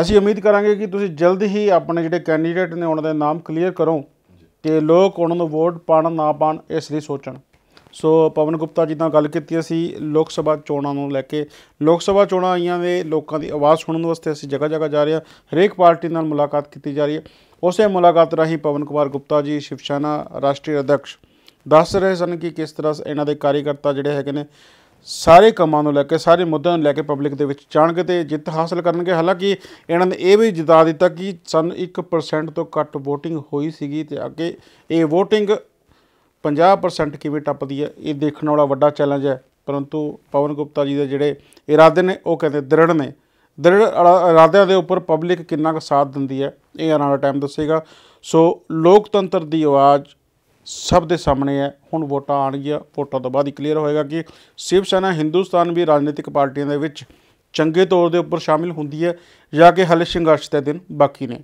B: ਅਸੀਂ ਉਮੀਦ ਕਰਾਂਗੇ ਕਿ ਤੁਸੀਂ ਜਲਦ ਹੀ ਆਪਣੇ ਜਿਹੜੇ ਕੈਂਡੀਡੇਟ ਨੇ ਉਹਨਾਂ ਦੇ ਨਾਮ ਕਲੀਅਰ ਕਰੋ ਕਿ ਲੋਕ ਉਹਨਾਂ ਨੂੰ ਵੋਟ ਪਾਣ ਨਾ ਪਾਣ ਇਸ ਲਈ ਸੋਚਣ। ਸੋ ਪਵਨ ਗੁਪਤਾ ਜੀ ਨਾਲ ਗੱਲ ਕੀਤੀ ਅਸੀਂ ਲੋਕ ਸਭਾ ਚੋਣਾਂ ਨੂੰ ਲੈ ਕੇ ਲੋਕ ਸਭਾ ਚੋਣਾਂ ਆਈਆਂ ਦੇ ਲੋਕਾਂ ਦੀ ਆਵਾਜ਼ ਸੁਣਨ ਵਾਸਤੇ ਅਸੀਂ ਜਗ੍ਹਾ ਜਗ੍ਹਾ ਜਾ ਰਹੇ ਹਾਂ ਹਰੇਕ ਪਾਰਟੀ ਨਾਲ ਮੁਲਾਕਾਤ ਕੀਤੀ ਜਾ ਰਹੀ ਹੈ। ਉਸੇ ਮੁਲਾਕਾਤ ਰਾਹੀਂ ਪਵਨ ਕੁਮਾਰ ਗੁਪਤਾ ਜੀ ਸ਼ਿਵ ਸੈਨਾ ਰਾਸ਼ਟਰੀ ਅਧਿਕਸ਼ ਦੱਸ ਰਹੇ ਸਨ ਕਿ ਕਿਸ ਤਰ੍ਹਾਂ ਇਹਨਾਂ ਦੇ ਕਾਰਜਕਰਤਾ ਜਿਹੜੇ ਹੈਗੇ ਨੇ ਸਾਰੇ ਕੰਮਾਂ ਨੂੰ ਲੈ ਕੇ, ਸਾਰੇ ਮੁੱਦਿਆਂ ਨੂੰ ਲੈ ਕੇ ਪਬਲਿਕ ਦੇ ਵਿੱਚ ਜਾਣਗੇ ਤੇ ਜਿੱਤ ਹਾਸਲ ਕਰਨਗੇ। ਹਾਲਾਂਕਿ ਇਹਨਾਂ ਨੇ ਇਹ ਵੀ ਜਿਤਾ ਦਿੱਤਾ ਕਿ ਸਾਨੂੰ 1% ਤੋਂ ਘੱਟ VOTING ਹੋਈ ਸੀਗੀ ਤੇ ਅੱਗੇ ਇਹ VOTING 50% ਕਿਵੇਂ ਟੱਪਦੀ ਹੈ, ਇਹ ਦੇਖਣ ਵਾਲਾ ਵੱਡਾ ਚੈਲੰਜ ਹੈ। ਪਰੰਤੂ ਪਵਨ ਗੁਪਤਾ ਜੀ ਦੇ ਜਿਹੜੇ ਇਰਾਦੇ ਨੇ, ਉਹ ਕਹਿੰਦੇ ਦ੍ਰਿੜ ਨੇ। ਦ੍ਰਿੜ ਇਰਾਦਿਆਂ ਦੇ ਉੱਪਰ ਪਬਲਿਕ ਕਿੰਨਾ ਕੁ ਸਾਥ ਦਿੰਦੀ ਹੈ, ਇਹ ਆਉਣ ਵਾਲਾ ਟਾਈਮ ਦੱਸੇਗਾ। ਸੋ ਲੋਕਤੰਤਰ ਦੀ ਆਵਾਜ਼ ਸਭ ਦੇ ਸਾਹਮਣੇ ਹੈ। ਹੁਣ ਵੋਟਾਂ ਆਉਣਗੀਆਂ, ਵੋਟਾਂ ਤੋਂ ਬਾਅਦ ਹੀ ਕਲੀਅਰ ਹੋਏਗਾ ਕਿ ਸ਼ਿਵ ਸੈਨਾ ਹਿੰਦੁਸਤਾਨ ਵੀ ਰਾਜਨੀਤਿਕ ਪਾਰਟੀਆਂ ਦੇ ਵਿੱਚ ਚੰਗੇ ਤੌਰ ਦੇ ਉੱਪਰ ਸ਼ਾਮਿਲ ਹੁੰਦੀ ਹੈ ਜਾਂ ਕਿ ਹਲੇ ਸੰਘਰਸ਼ ਦੇ ਦਿਨ ਬਾਕੀ ਨੇ।